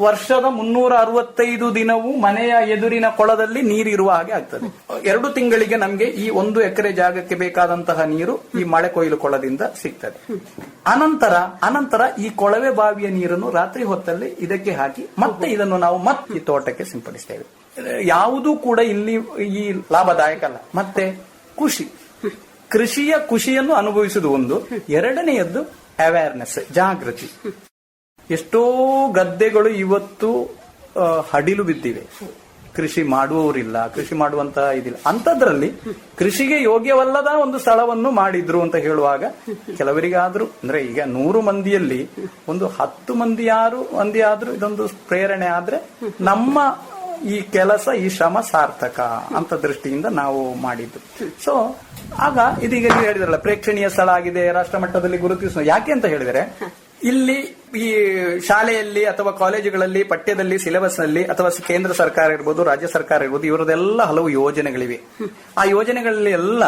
ವರ್ಷದ ಮುನ್ನೂರ ಅರವತ್ತೈದು ದಿನವೂ ಮನೆಯ ಎದುರಿನ ಕೊಳದಲ್ಲಿ ನೀರಿರುವ ಹಾಗೆ ಆಗ್ತದೆ. ಎರಡು ತಿಂಗಳಿಗೆ ನಮಗೆ ಈ ಒಂದು ಎಕರೆ ಜಾಗಕ್ಕೆ ಬೇಕಾದಂತಹ ನೀರು ಈ ಮಳೆ ಕೊಯ್ಲು ಕೊಳದಿಂದ ಸಿಗ್ತದೆ. ಅನಂತರ ಅನಂತರ ಈ ಕೊಳವೆ ಬಾವಿಯ ನೀರನ್ನು ರಾತ್ರಿ ಹೊತ್ತಲ್ಲಿ ಇದಕ್ಕೆ ಹಾಕಿ ಮತ್ತೆ ಇದನ್ನು ನಾವು ಮತ್ತೆ ಈ ತೋಟಕ್ಕೆ ಸಿಂಪಡಿಸ್ತೇವೆ. ಯಾವುದೂ ಕೂಡ ಇಲ್ಲಿ ಈ ಲಾಭದಾಯಕ ಅಲ್ಲ. ಮತ್ತೆ ಖುಷಿ ಕೃಷಿಯ ಖುಷಿಯನ್ನು ಅನುಭವಿಸುವುದು ಒಂದು. ಎರಡನೆಯದ್ದು ಅವೇರ್ನೆಸ್ ಜಾಗೃತಿ. ಎಷ್ಟೋ ಗದ್ದೆಗಳು ಇವತ್ತು ಹಡಿಲು ಬಿದ್ದಿವೆ. ಕೃಷಿ ಮಾಡುವವರಿಲ್ಲ, ಕೃಷಿ ಮಾಡುವಂತ ಇದಿಲ್ಲ. ಅಂತದ್ರಲ್ಲಿ ಕೃಷಿಗೆ ಯೋಗ್ಯವಲ್ಲದ ಒಂದು ಸ್ಥಳವನ್ನು ಮಾಡಿದ್ರು ಅಂತ ಹೇಳುವಾಗ ಕೆಲವರಿಗಾದ್ರೂ, ಅಂದ್ರೆ ಈಗ ನೂರು ಮಂದಿಯಲ್ಲಿ ಒಂದು ಹತ್ತು ಮಂದಿ ಯಾರು, ಮಂದಿ ಆದ್ರೂ ಇದೊಂದು ಪ್ರೇರಣೆ ಆದ್ರೆ ನಮ್ಮ ಈ ಕೆಲಸ, ಈ ಶ್ರಮ ಸಾರ್ಥಕ ಅಂತ ದೃಷ್ಟಿಯಿಂದ ನಾವು ಮಾಡಿದ್ದು. ಸೊ ಆಗ ಇದೀಗ ನೀವು ಹೇಳಿದ್ರಲ್ಲ, ಪ್ರೇಕ್ಷಣೀಯ ಸ್ಥಳ ಆಗಿದೆ ರಾಷ್ಟ್ರ ಮಟ್ಟದಲ್ಲಿ ಗುರುತಿಸ ಯಾಕೆ ಅಂತ ಹೇಳಿದರೆ ಇಲ್ಲಿ ಈ ಶಾಲೆಯಲ್ಲಿ ಅಥವಾ ಕಾಲೇಜುಗಳಲ್ಲಿ ಪಠ್ಯದಲ್ಲಿ ಸಿಲೆಬಸ್ನಲ್ಲಿ ಅಥವಾ ಕೇಂದ್ರ ಸರ್ಕಾರ ಇರ್ಬೋದು ರಾಜ್ಯ ಸರ್ಕಾರ ಇರ್ಬೋದು ಇವರದೆಲ್ಲ ಹಲವು ಯೋಜನೆಗಳಿವೆ. ಆ ಯೋಜನೆಗಳಲ್ಲಿ ಎಲ್ಲ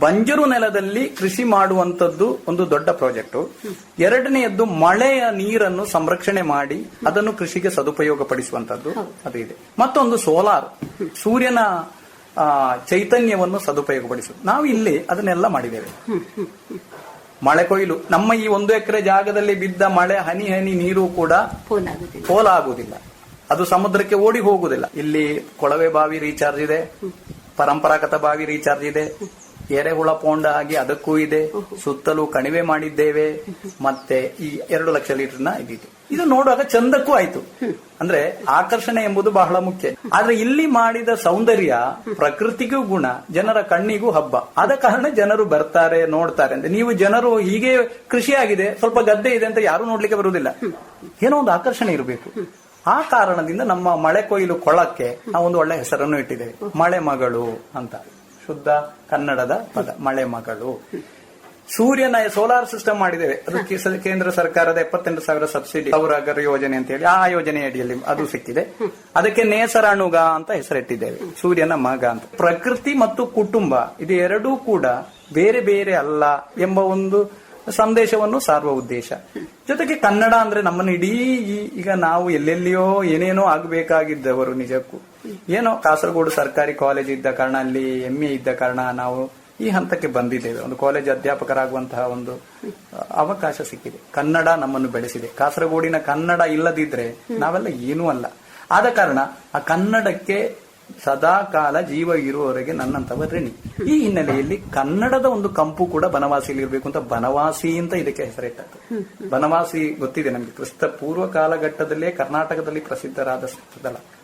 ಬಂಜರು ನೆಲದಲ್ಲಿ ಕೃಷಿ ಮಾಡುವಂತದ್ದು ಒಂದು ದೊಡ್ಡ ಪ್ರಾಜೆಕ್ಟ್. ಎರಡನೆಯದ್ದು ಮಳೆಯ ನೀರನ್ನು ಸಂರಕ್ಷಣೆ ಮಾಡಿ ಅದನ್ನು ಕೃಷಿಗೆ ಸದುಪಯೋಗ ಪಡಿಸುವಂತದ್ದು ಅದು ಇದೆ. ಮತ್ತೊಂದು ಸೋಲಾರ್. ಸೂರ್ಯನ ಚೈತನ್ಯವನ್ನು ಸದುಪಯೋಗಪಡಿಸುವುದು ನಾವು ಇಲ್ಲಿ ಅದನ್ನೆಲ್ಲ ಮಾಡಿದ್ದೇವೆ. ಮಳೆ ಕೊಯ್ಲು. ನಮ್ಮ ಈ ಒಂದು ಎಕರೆ ಜಾಗದಲ್ಲಿ ಬಿದ್ದ ಮಳೆ ಹನಿ ಹನಿ ನೀರು ಕೂಡ ಪೋಲಾಗುವುದಿಲ್ಲ ಅದು ಸಮುದ್ರಕ್ಕೆ ಓಡಿ ಹೋಗುವುದಿಲ್ಲ. ಇಲ್ಲಿ ಕೊಳವೆ ಬಾವಿ ರೀಚಾರ್ಜ್ ಇದೆ ಪರಂಪರಾಗತ ಬಾವಿ ರೀಚಾರ್ಜ್ ಇದೆ ಎರೆಹುಳ ಪೋಂಡ ಆಗಿ ಅದಕ್ಕೂ ಇದೆ ಸುತ್ತಲೂ ಕಣಿವೆ ಮಾಡಿದ್ದೇವೆ ಮತ್ತೆ ಈ ಎರಡು ಲಕ್ಷ ಲೀಟರ್ನ ಇದಿದೆ. ಇದು ನೋಡುವಾಗ ಚಂದಕ್ಕೂ ಆಯ್ತು. ಅಂದ್ರೆ ಆಕರ್ಷಣೆ ಎಂಬುದು ಬಹಳ ಮುಖ್ಯ. ಆದ್ರೆ ಇಲ್ಲಿ ಮಾಡಿದ ಸೌಂದರ್ಯ ಪ್ರಕೃತಿಗೂ ಗುಣ, ಜನರ ಕಣ್ಣಿಗೂ ಹಬ್ಬ. ಆದ ಕಾರಣ ಜನರು ಬರ್ತಾರೆ, ನೋಡ್ತಾರೆ ಅಂದ್ರೆ ನೀವು ಜನರು ಹೀಗೆ ಕೃಷಿ ಆಗಿದೆ ಸ್ವಲ್ಪ ಗದ್ದೆ ಇದೆ ಅಂತ ಯಾರು ನೋಡ್ಲಿಕ್ಕೆ ಬರುವುದಿಲ್ಲ. ಏನೋ ಒಂದು ಆಕರ್ಷಣೆ ಇರಬೇಕು. ಆ ಕಾರಣದಿಂದ ನಮ್ಮ ಮಳೆ ಕೊಯ್ಲು ಕೊಳಕ್ಕೆ ನಾವು ಒಂದು ಒಳ್ಳೆ ಹೆಸರನ್ನು ಇಟ್ಟಿದ್ದೇವೆ. ಮಳೆ ಮಗಳು ಅಂತ. ಶುದ್ಧ ಕನ್ನಡದ ಪದ. ಮಳೆ ಮಗಳು. ಸೂರ್ಯನ ಸೋಲಾರ್ ಸಿಸ್ಟಮ್ ಮಾಡಿದ್ದೇವೆ. ಅದು ಕೇಂದ್ರ ಸರ್ಕಾರದ ಎಪ್ಪತ್ತೆಂಟು ಸಾವಿರ ಸಬ್ಸಿಡಿ ಸೌರಗರ್ ಯೋಜನೆ ಅಂತ ಹೇಳಿ ಆ ಯೋಜನೆ ಅಡಿಯಲ್ಲಿ ಅದು ಸಿಕ್ಕಿದೆ. ಅದಕ್ಕೆ ನೇಸರಾಣುಗ ಅಂತ ಹೆಸರಿಟ್ಟಿದ್ದೇವೆ. ಸೂರ್ಯನ ಮಗ ಅಂತ. ಪ್ರಕೃತಿ ಮತ್ತು ಕುಟುಂಬ ಇದು ಎರಡೂ ಕೂಡ ಬೇರೆ ಬೇರೆ ಅಲ್ಲ ಎಂಬ ಒಂದು ಸಂದೇಶವನ್ನು ಸಾರುವ ಉದ್ದೇಶ. ಜೊತೆಗೆ ಕನ್ನಡ ಅಂದ್ರೆ ನಮ್ಮನ್ನು ಇಡೀ ಈಗ ನಾವು ಎಲ್ಲೆಲ್ಲಿಯೋ ಏನೇನೋ ಆಗಬೇಕಾಗಿದ್ದವರು ನಿಜಕ್ಕೂ. ಏನೋ ಕಾಸರಗೋಡು ಸರ್ಕಾರಿ ಕಾಲೇಜ್ ಇದ್ದ ಕಾರಣ, ಅಲ್ಲಿ ಎಂ ಇದ್ದ ಕಾರಣ ನಾವು ಈ ಹಂತಕ್ಕೆ ಬಂದಿದ್ದೇವೆ. ಒಂದು ಕಾಲೇಜ್ ಅಧ್ಯಾಪಕರಾಗುವಂತಹ ಒಂದು ಅವಕಾಶ ಸಿಕ್ಕಿದೆ. ಕನ್ನಡ ನಮ್ಮನ್ನು ಬೆಳೆಸಿದೆ. ಕಾಸರಗೋಡಿನ ಕನ್ನಡ ಇಲ್ಲದಿದ್ರೆ ನಾವೆಲ್ಲ ಏನೂ ಅಲ್ಲ. ಆದ ಕಾರಣ ಆ ಕನ್ನಡಕ್ಕೆ ಸದಾ ಕಾಲ ಜೀವ ಇರುವವರೆಗೆ ನನ್ನಂತವ ಋಣಿ ಈ ಹಿನ್ನೆಲೆಯಲ್ಲಿ ಕನ್ನಡದ ಒಂದು ಕಂಪು ಕೂಡ ಬನವಾಸಿಯಲ್ಲಿ ಇರಬೇಕು ಅಂತ ಬನವಾಸಿ ಅಂತ ಇದಕ್ಕೆ ಹೆಸರಿಟ್ಟದ್ದು. ಬನವಾಸಿ ಗೊತ್ತಿದೆ ನಮಗೆ. ಕ್ರಿಸ್ತ ಪೂರ್ವ ಕಾಲಘಟ್ಟದಲ್ಲೇ ಕರ್ನಾಟಕದಲ್ಲಿ ಪ್ರಸಿದ್ಧರಾದ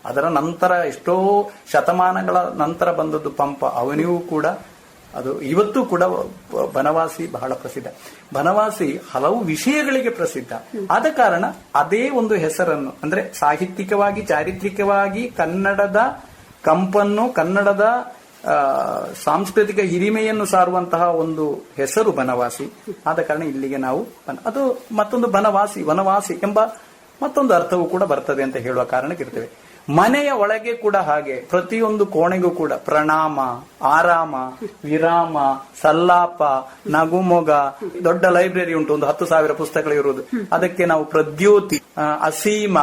ಅದರ ನಂತರ ಎಷ್ಟೋ ಶತಮಾನಗಳ ನಂತರ ಬಂದದ್ದು ಪಂಪ. ಅವನಿಗೂ ಕೂಡ ಅದು ಇವತ್ತು ಕೂಡ ಬನವಾಸಿ ಬಹಳ ಪ್ರಸಿದ್ಧ. ಬನವಾಸಿ ಹಲವು ವಿಷಯಗಳಿಗೆ ಪ್ರಸಿದ್ಧ. ಆದ ಕಾರಣ ಅದೇ ಒಂದು ಹೆಸರನ್ನು, ಅಂದ್ರೆ ಸಾಹಿತ್ಯಿಕವಾಗಿ, ಚಾರಿತ್ರಿಕವಾಗಿ ಕನ್ನಡದ ಕಂಪನ್ನು, ಕನ್ನಡದ ಸಾಂಸ್ಕೃತಿಕ ಹಿರಿಮೆಯನ್ನು ಸಾರುವಂತಹ ಒಂದು ಹೆಸರು ಬನವಾಸಿ. ಆದ ಕಾರಣ ಇಲ್ಲಿಗೆ ನಾವು ಅದು ಮತ್ತೊಂದು ಬನವಾಸಿ, ವನವಾಸಿ ಎಂಬ ಮತ್ತೊಂದು ಅರ್ಥವೂ ಕೂಡ ಬರ್ತದೆ ಅಂತ ಹೇಳುವ ಕಾರಣಕ್ಕಿರ್ತೇವೆ ಮನೆಯ ಒಳಗೆ ಕೂಡ ಹಾಗೆ, ಪ್ರತಿಯೊಂದು ಕೋಣೆಗೂ ಕೂಡ, ಪ್ರಣಾಮ, ಆರಾಮ, ವಿರಾಮ, ಸಲ್ಲಾಪ, ನಗುಮೊಗ, ದೊಡ್ಡ ಲೈಬ್ರರಿ ಉಂಟು, ಒಂದು ಹತ್ತು ಸಾವಿರ ಪುಸ್ತಕಗಳು ಇರುವುದು. ಅದಕ್ಕೆ ನಾವು ಪ್ರದ್ಯೋತಿ ಅಸೀಮ,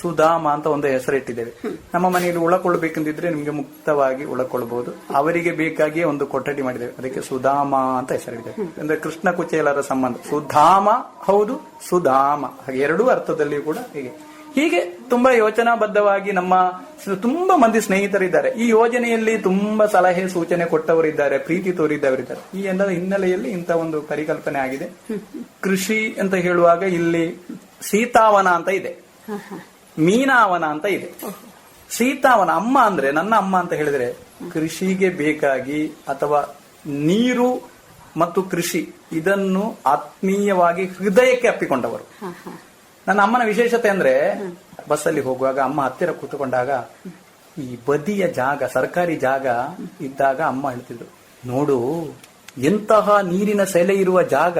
ಸುಧಾಮ ಅಂತ ಒಂದು ಹೆಸರಿಟ್ಟಿದ್ದೇವೆ. ನಮ್ಮ ಮನೆಯಲ್ಲಿ ಉಳಕೊಳ್ಬೇಕೆಂದಿದ್ರೆ ನಿಮಗೆ ಮುಕ್ತವಾಗಿ ಉಳಕೊಳ್ಬಹುದು ಅವರಿಗೆ ಬೇಕಾಗಿಯೇ ಒಂದು ಕೊಠಡಿ ಮಾಡಿದ್ದೇವೆ. ಅದಕ್ಕೆ ಸುಧಾಮ ಅಂತ ಹೆಸರಿಟ್ಟಿದ್ದೇವೆ. ಅಂದ್ರೆ ಕೃಷ್ಣ ಕುಚೇಲರ ಸಂಬಂಧ. ಸುಧಾಮ, ಹೌದು, ಸುಧಾಮ. ಹಾಗೆ ಎರಡೂ ಅರ್ಥದಲ್ಲಿ ಕೂಡ ಹೀಗೆ. ಹೀಗೆ ತುಂಬಾ ಯೋಚನಾಬದ್ಧವಾಗಿ ನಮ್ಮ ತುಂಬಾ ಮಂದಿ ಸ್ನೇಹಿತರಿದ್ದಾರೆ. ಈ ಯೋಜನೆಯಲ್ಲಿ ತುಂಬಾ ಸಲಹೆ, ಸೂಚನೆ ಕೊಟ್ಟವರಿದ್ದಾರೆ, ಪ್ರೀತಿ ತೋರಿದ್ದವರಿದ್ದಾರೆ ಈ ಎಲ್ಲ ಹಿನ್ನೆಲೆಯಲ್ಲಿ ಇಂಥ ಒಂದು ಪರಿಕಲ್ಪನೆ ಆಗಿದೆ. ಕೃಷಿ ಅಂತ ಹೇಳುವಾಗ ಇಲ್ಲಿ ಸೀತಾವನ ಅಂತ ಇದೆ. ಮೀನಾವನ ಅಂತ ಇದೆ. ಸೀತಾವನ ಅಮ್ಮ ಅಂದ್ರೆ, ನನ್ನ ಅಮ್ಮ ಅಂತ ಹೇಳಿದ್ರೆ, ಕೃಷಿಗೆ ಬೇಕಾಗಿ ಅಥವಾ ನೀರು ಮತ್ತು ಕೃಷಿ ಇದನ್ನು ಆತ್ಮೀಯವಾಗಿ ಹೃದಯಕ್ಕೆ ಅಪ್ಪಿಕೊಂಡವರು. ನನ್ನ ಅಮ್ಮನ ವಿಶೇಷತೆ ಅಂದ್ರೆ ಬಸ್ಸಲ್ಲಿ ಹೋಗುವಾಗ ಅಮ್ಮ ಹತ್ತಿರ ಕೂತ್ಕೊಂಡಾಗ ಈ ಬದಿಯ ಜಾಗ ಸರ್ಕಾರಿ ಜಾಗ ಇದ್ದಾಗ ಅಮ್ಮ ಹೇಳ್ತಿದ್ರು ನೋಡು ಎಂತಹ ನೀರಿನ ಸೆಲೆ ಇರುವ ಜಾಗ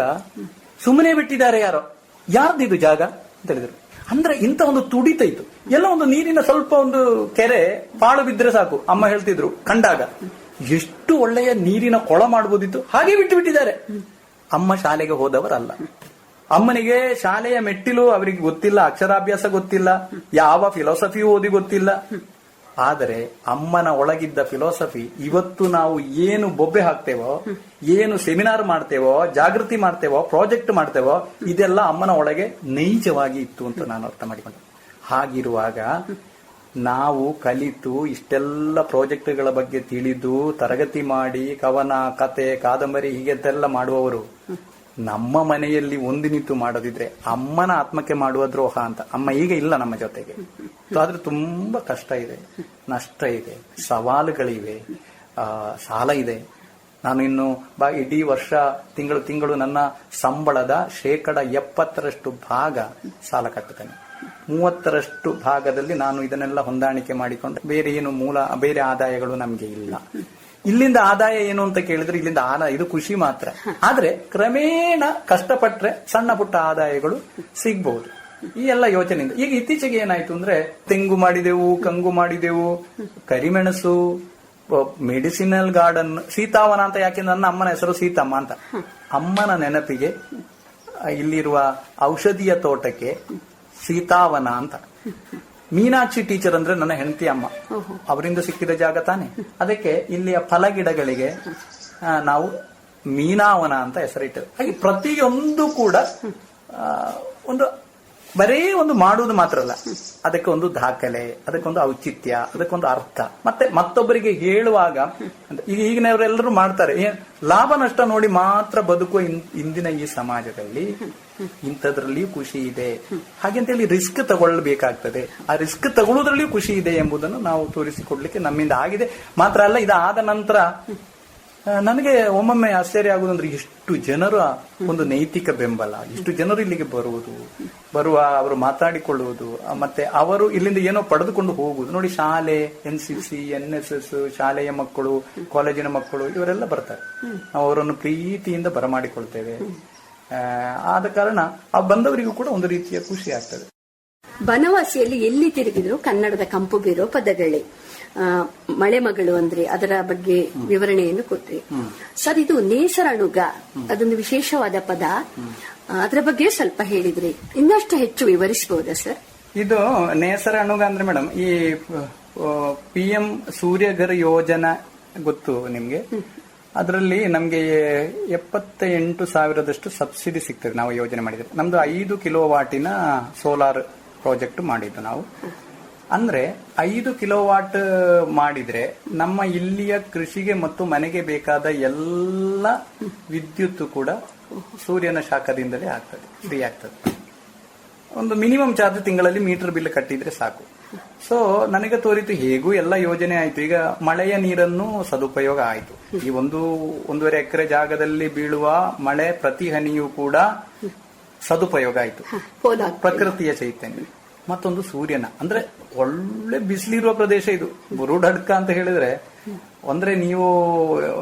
ಸುಮ್ಮನೆ ಬಿಟ್ಟಿದ್ದಾರೆ ಯಾರೋ. ಯಾರ್ದಿದು ಜಾಗ? ಅಂತ ಹೇಳಿದ್ರು. ಅಂದ್ರೆ ಇಂತ ಒಂದು ತುಡಿತ ಇತ್ತು. ಎಲ್ಲ ಒಂದು ನೀರಿನ ಸ್ವಲ್ಪ ಒಂದು ಕೆರೆ ಪಾಳು ಬಿದ್ರೆ ಸಾಕು ಅಮ್ಮ ಹೇಳ್ತಿದ್ರು ಕಂಡಾಗ. ಎಷ್ಟು ಒಳ್ಳೆಯ ನೀರಿನ ಕೊಳ ಮಾಡಬಹುದಿತ್ತು ಹಾಗೆ ಬಿಟ್ಟು ಬಿಟ್ಟಿದ್ದಾರೆ. ಅಮ್ಮ ಶಾಲೆಗೆ ಹೋದವರಲ್ಲ. ಅಮ್ಮನಿಗೆ ಶಾಲೆಯ ಮೆಟ್ಟಿಲು ಅವರಿಗೆ ಗೊತ್ತಿಲ್ಲ, ಅಕ್ಷರಾಭ್ಯಾಸ ಗೊತ್ತಿಲ್ಲ, ಯಾವ ಫಿಲಾಸಫಿ ಓದಿ ಗೊತ್ತಿಲ್ಲ. ಆದರೆ ಅಮ್ಮನ ಒಳಗಿದ್ದ ಫಿಲಾಸಫಿ ಇವತ್ತು ನಾವು ಏನು ಬೊಬ್ಬೆ ಹಾಕ್ತೇವೋ, ಏನು ಸೆಮಿನಾರ್ ಮಾಡ್ತೇವೋ, ಜಾಗೃತಿ ಮಾಡ್ತೇವೋ ಪ್ರಾಜೆಕ್ಟ್ ಮಾಡ್ತೇವೋ, ಇದೆಲ್ಲ ಅಮ್ಮನ ಒಳಗೆ ನೈಜವಾಗಿ ಇತ್ತು ಅಂತ ನಾನು ಅರ್ಥ ಮಾಡಿಕೊಂಡೆ. ಹಾಗಿರುವಾಗ ನಾವು ಕಲಿತು ಇಷ್ಟೆಲ್ಲ ಪ್ರಾಜೆಕ್ಟ್ಗಳ ಬಗ್ಗೆ ತಿಳಿದು ತರಗತಿ ಮಾಡಿ, ಕವನ, ಕತೆ, ಕಾದಂಬರಿ ಹೀಗೆಲ್ಲ ಮಾಡುವವರು ನಮ್ಮ ಮನೆಯಲ್ಲಿ ಒಂದಿನಿತು ನಿಂತು ಮಾಡೋದಿದ್ರೆ ಅಮ್ಮನ ಆತ್ಮಕ್ಕೆ ಮಾಡುವ ದ್ರೋಹ ಅಂತ. ಅಮ್ಮ ಈಗ ಇಲ್ಲ ನಮ್ಮ ಜೊತೆಗೆ. ಆದ್ರೆ ತುಂಬಾ ಕಷ್ಟ ಇದೆ. ನಷ್ಟ ಇದೆ. ಸವಾಲುಗಳಿವೆ. ಆ, ಸಾಲ ಇದೆ. ನಾನು ಇನ್ನು ಬಾ ಇಡೀ ವರ್ಷ ತಿಂಗಳು ತಿಂಗಳು ನನ್ನ ಸಂಬಳದ ಶೇಕಡ ಎಪ್ಪತ್ತರಷ್ಟು ಭಾಗ ಸಾಲ ಕಟ್ಟುತ್ತೇನೆ. ಮೂವತ್ತರಷ್ಟು ಭಾಗದಲ್ಲಿ ನಾನು ಇದನ್ನೆಲ್ಲ ಹೊಂದಾಣಿಕೆ ಮಾಡಿಕೊಂಡು ಬೇರೆ ಏನು ಮೂಲ ಬೇರೆ ಆದಾಯಗಳು ನಮಗೆ ಇಲ್ಲ. ಇಲ್ಲಿಂದ ಆದಾಯ ಏನು ಅಂತ ಕೇಳಿದ್ರೆ ಇಲ್ಲಿಂದ ಆದಾಯ ಇದು ಖುಷಿ ಮಾತ್ರ. ಆದ್ರೆ ಕ್ರಮೇಣ ಕಷ್ಟಪಟ್ಟರೆ ಸಣ್ಣ ಪುಟ್ಟ ಆದಾಯಗಳು ಸಿಗ್ಬಹುದು ಈ ಎಲ್ಲ ಯೋಚನೆಯಿಂದ. ಈಗ ಇತ್ತೀಚೆಗೆ ಏನಾಯ್ತು ಅಂದ್ರೆ ತೆಂಗು ಮಾಡಿದೆವು, ಕಂಗು ಮಾಡಿದೆವು, ಕರಿಮೆಣಸು ಮೆಡಿಸಿನಲ್ ಗಾರ್ಡನ್, ಸೀತಾವನ ಅಂತ ಯಾಕೆ ನನ್ನ ಅಮ್ಮನ ಹೆಸರು ಸೀತಮ್ಮ ಅಂತ. ಅಮ್ಮನ ನೆನಪಿಗೆ ಇಲ್ಲಿರುವ ಔಷಧಿಯ ತೋಟಕ್ಕೆ ಸೀತಾವನ ಅಂತ. ಮೀನಾಕ್ಷಿ ಟೀಚರ್ ಅಂದ್ರೆ ನನ್ನ ಹೆಂಡತಿ ಅಮ್ಮ. ಅವರಿಂದ ಸಿಕ್ಕಿದ ಜಾಗ ತಾನೆ. ಅದಕ್ಕೆ ಇಲ್ಲಿಯ ಫಲಗಿಡಗಳಿಗೆ ನಾವು ಮೀನಾವನ ಅಂತ ಹೆಸರಿಟ್ಟರು ಹಾಗೆ ಪ್ರತಿಯೊಂದು ಕೂಡ ಒಂದು ಬರೇ ಒಂದು ಮಾಡುವುದು ಮಾತ್ರ ಅಲ್ಲ. ಅದಕ್ಕೆ ಒಂದು ದಾಖಲೆ ಅದಕ್ಕೊಂದು ಔಚಿತ್ಯ ಅದಕ್ಕೊಂದು ಅರ್ಥ. ಮತ್ತೆ ಮತ್ತೊಬ್ಬರಿಗೆ ಹೇಳುವಾಗ ಈಗ ಈಗಿನವರೆಲ್ಲರೂ ಮಾಡ್ತಾರೆ ಲಾಭ ನಷ್ಟ ನೋಡಿ ಮಾತ್ರ ಬದುಕುವ ಇಂದಿನ ಈ ಸಮಾಜದಲ್ಲಿ ಇಂಥದ್ರಲ್ಲಿಯೂ ಖುಷಿ ಇದೆ. ಹಾಗೆಂತೇಳಿ ರಿಸ್ಕ್ ತಗೊಳ್ಬೇಕಾಗ್ತದೆ. ಆ ರಿಸ್ಕ್ ತಗೊಳ್ಳೋದ್ರಲ್ಲಿಯೂ ಖುಷಿ ಇದೆ ಎಂಬುದನ್ನು ನಾವು ತೋರಿಸಿಕೊಡ್ಲಿಕ್ಕೆ ನಮ್ಮಿಂದ ಆಗಿದೆ. ಮಾತ್ರ ಅಲ್ಲ, ಇದಾದ ನಂತರ ನನಗೆ ಒಮ್ಮೊಮ್ಮೆ ಆಶ್ಚರ್ಯ ಆಗುದಂದ್ರೆ ಎಷ್ಟು ಜನರ ಒಂದು ನೈತಿಕ ಬೆಂಬಲ ಎಷ್ಟು ಜನರು ಇಲ್ಲಿಗೆ ಬರುವುದು, ಬರುವ ಅವರು ಮಾತಾಡಿಕೊಳ್ಳುವುದು ಮತ್ತೆ ಅವರು ಇಲ್ಲಿಂದ ಏನೋ ಪಡೆದುಕೊಂಡು ಹೋಗುವುದು. ನೋಡಿ, ಶಾಲೆ N C C N S S ಶಾಲೆಯ ಮಕ್ಕಳು, ಕಾಲೇಜಿನ ಮಕ್ಕಳು, ಇವರೆಲ್ಲ ಬರ್ತಾರೆ. ನಾವು ಅವರನ್ನು ಪ್ರೀತಿಯಿಂದ ಬರಮಾಡಿಕೊಳ್ತೇವೆ. ಆದ ಕಾರಣ ಆ ಬಂದವರಿಗೂ ಕೂಡ ಒಂದು ರೀತಿಯ ಖುಷಿ ಆಗ್ತದೆ. ಬನವಾಸಿಯಲ್ಲಿ ಎಲ್ಲಿ ತಿರುಗಿದ್ರು ಕನ್ನಡದ ಕಂಪು ಬೀರೋ ಪದಗಳೇ ಮಳೆ ಮಗಳು ಅಂದ್ರೆ ಅದರ ಬಗ್ಗೆ ವಿವರಣೆಯನ್ನು ಕೊಟ್ರಿ ಸರ್ ಇದು ನೇಸರಣುಗ ಅದೊಂದು ವಿಶೇಷವಾದ ಪದ. ಅದರ ಬಗ್ಗೆ ಸ್ವಲ್ಪ ಹೇಳಿದ್ರಿ ಇನ್ನಷ್ಟು ಹೆಚ್ಚು ವಿವರಿಸಬಹುದಾ ಸರ್? ಇದು ನೇಸರ ಅಣುಗ ಅಂದ್ರೆ ಮೇಡಮ್ ಈ ಪಿ ಎಂ ಸೂರ್ಯಘರ್ ಯೋಜನಾ ಗೊತ್ತು ನಿಮ್ಗೆ? ಅದರಲ್ಲಿ ನಮ್ಗೆ ಎಪ್ಪತ್ತ ಎಂಟು ಸಾವಿರದಷ್ಟು ಸಬ್ಸಿಡಿ ಸಿಗ್ತದೆ ನಾವು ಯೋಜನೆ ಮಾಡಿದ್ರೆ. ನಮ್ದು ಐದು ಕಿಲೋ ವಾಟಿನ ಸೋಲಾರ್ ಪ್ರಾಜೆಕ್ಟ್ ಮಾಡಿದ್ದು ನಾವು. ಅಂದ್ರೆ ಐದು ಕಿಲೋವಾಟ್ ಮಾಡಿದ್ರೆ ನಮ್ಮ ಇಲ್ಲಿಯ ಕೃಷಿಗೆ ಮತ್ತು ಮನೆಗೆ ಬೇಕಾದ ಎಲ್ಲ ವಿದ್ಯುತ್ ಕೂಡ ಸೂರ್ಯನ ಶಾಖದಿಂದಲೇ ಆಗ್ತದೆ ಫ್ರೀ ಆಗ್ತದೆ. ಒಂದು ಮಿನಿಮಮ್ ಚಾರ್ಜ್ ತಿಂಗಳಲ್ಲಿ ಮೀಟರ್ ಬಿಲ್ ಕಟ್ಟಿದ್ರೆ ಸಾಕು. ಸೊ ನನಗೆ ತೋರಿತು ಹೇಗೂ ಎಲ್ಲ ಯೋಜನೆ ಆಯ್ತು. ಈಗ ಮಳೆಯ ನೀರನ್ನು ಸದುಪಯೋಗ ಆಯ್ತು. ಈ ಒಂದು ಒಂದೂವರೆ ಎಕರೆ ಜಾಗದಲ್ಲಿ ಬೀಳುವ ಮಳೆ ಪ್ರತಿ ಹನಿಯೂ ಕೂಡ ಸದುಪಯೋಗ ಆಯ್ತು. ಪ್ರಕೃತಿಯ ಚೈತನ್ಯ. ಮತ್ತೊಂದು ಸೂರ್ಯನ. ಅಂದ್ರೆ ಒಳ್ಳೆ ಬಿಸಿಲಿರುವ ಪ್ರದೇಶ ಇದು. ಬುರುಡಡ್ಕ ಅಂತ ಹೇಳಿದ್ರೆ, ಅಂದ್ರೆ ನೀವು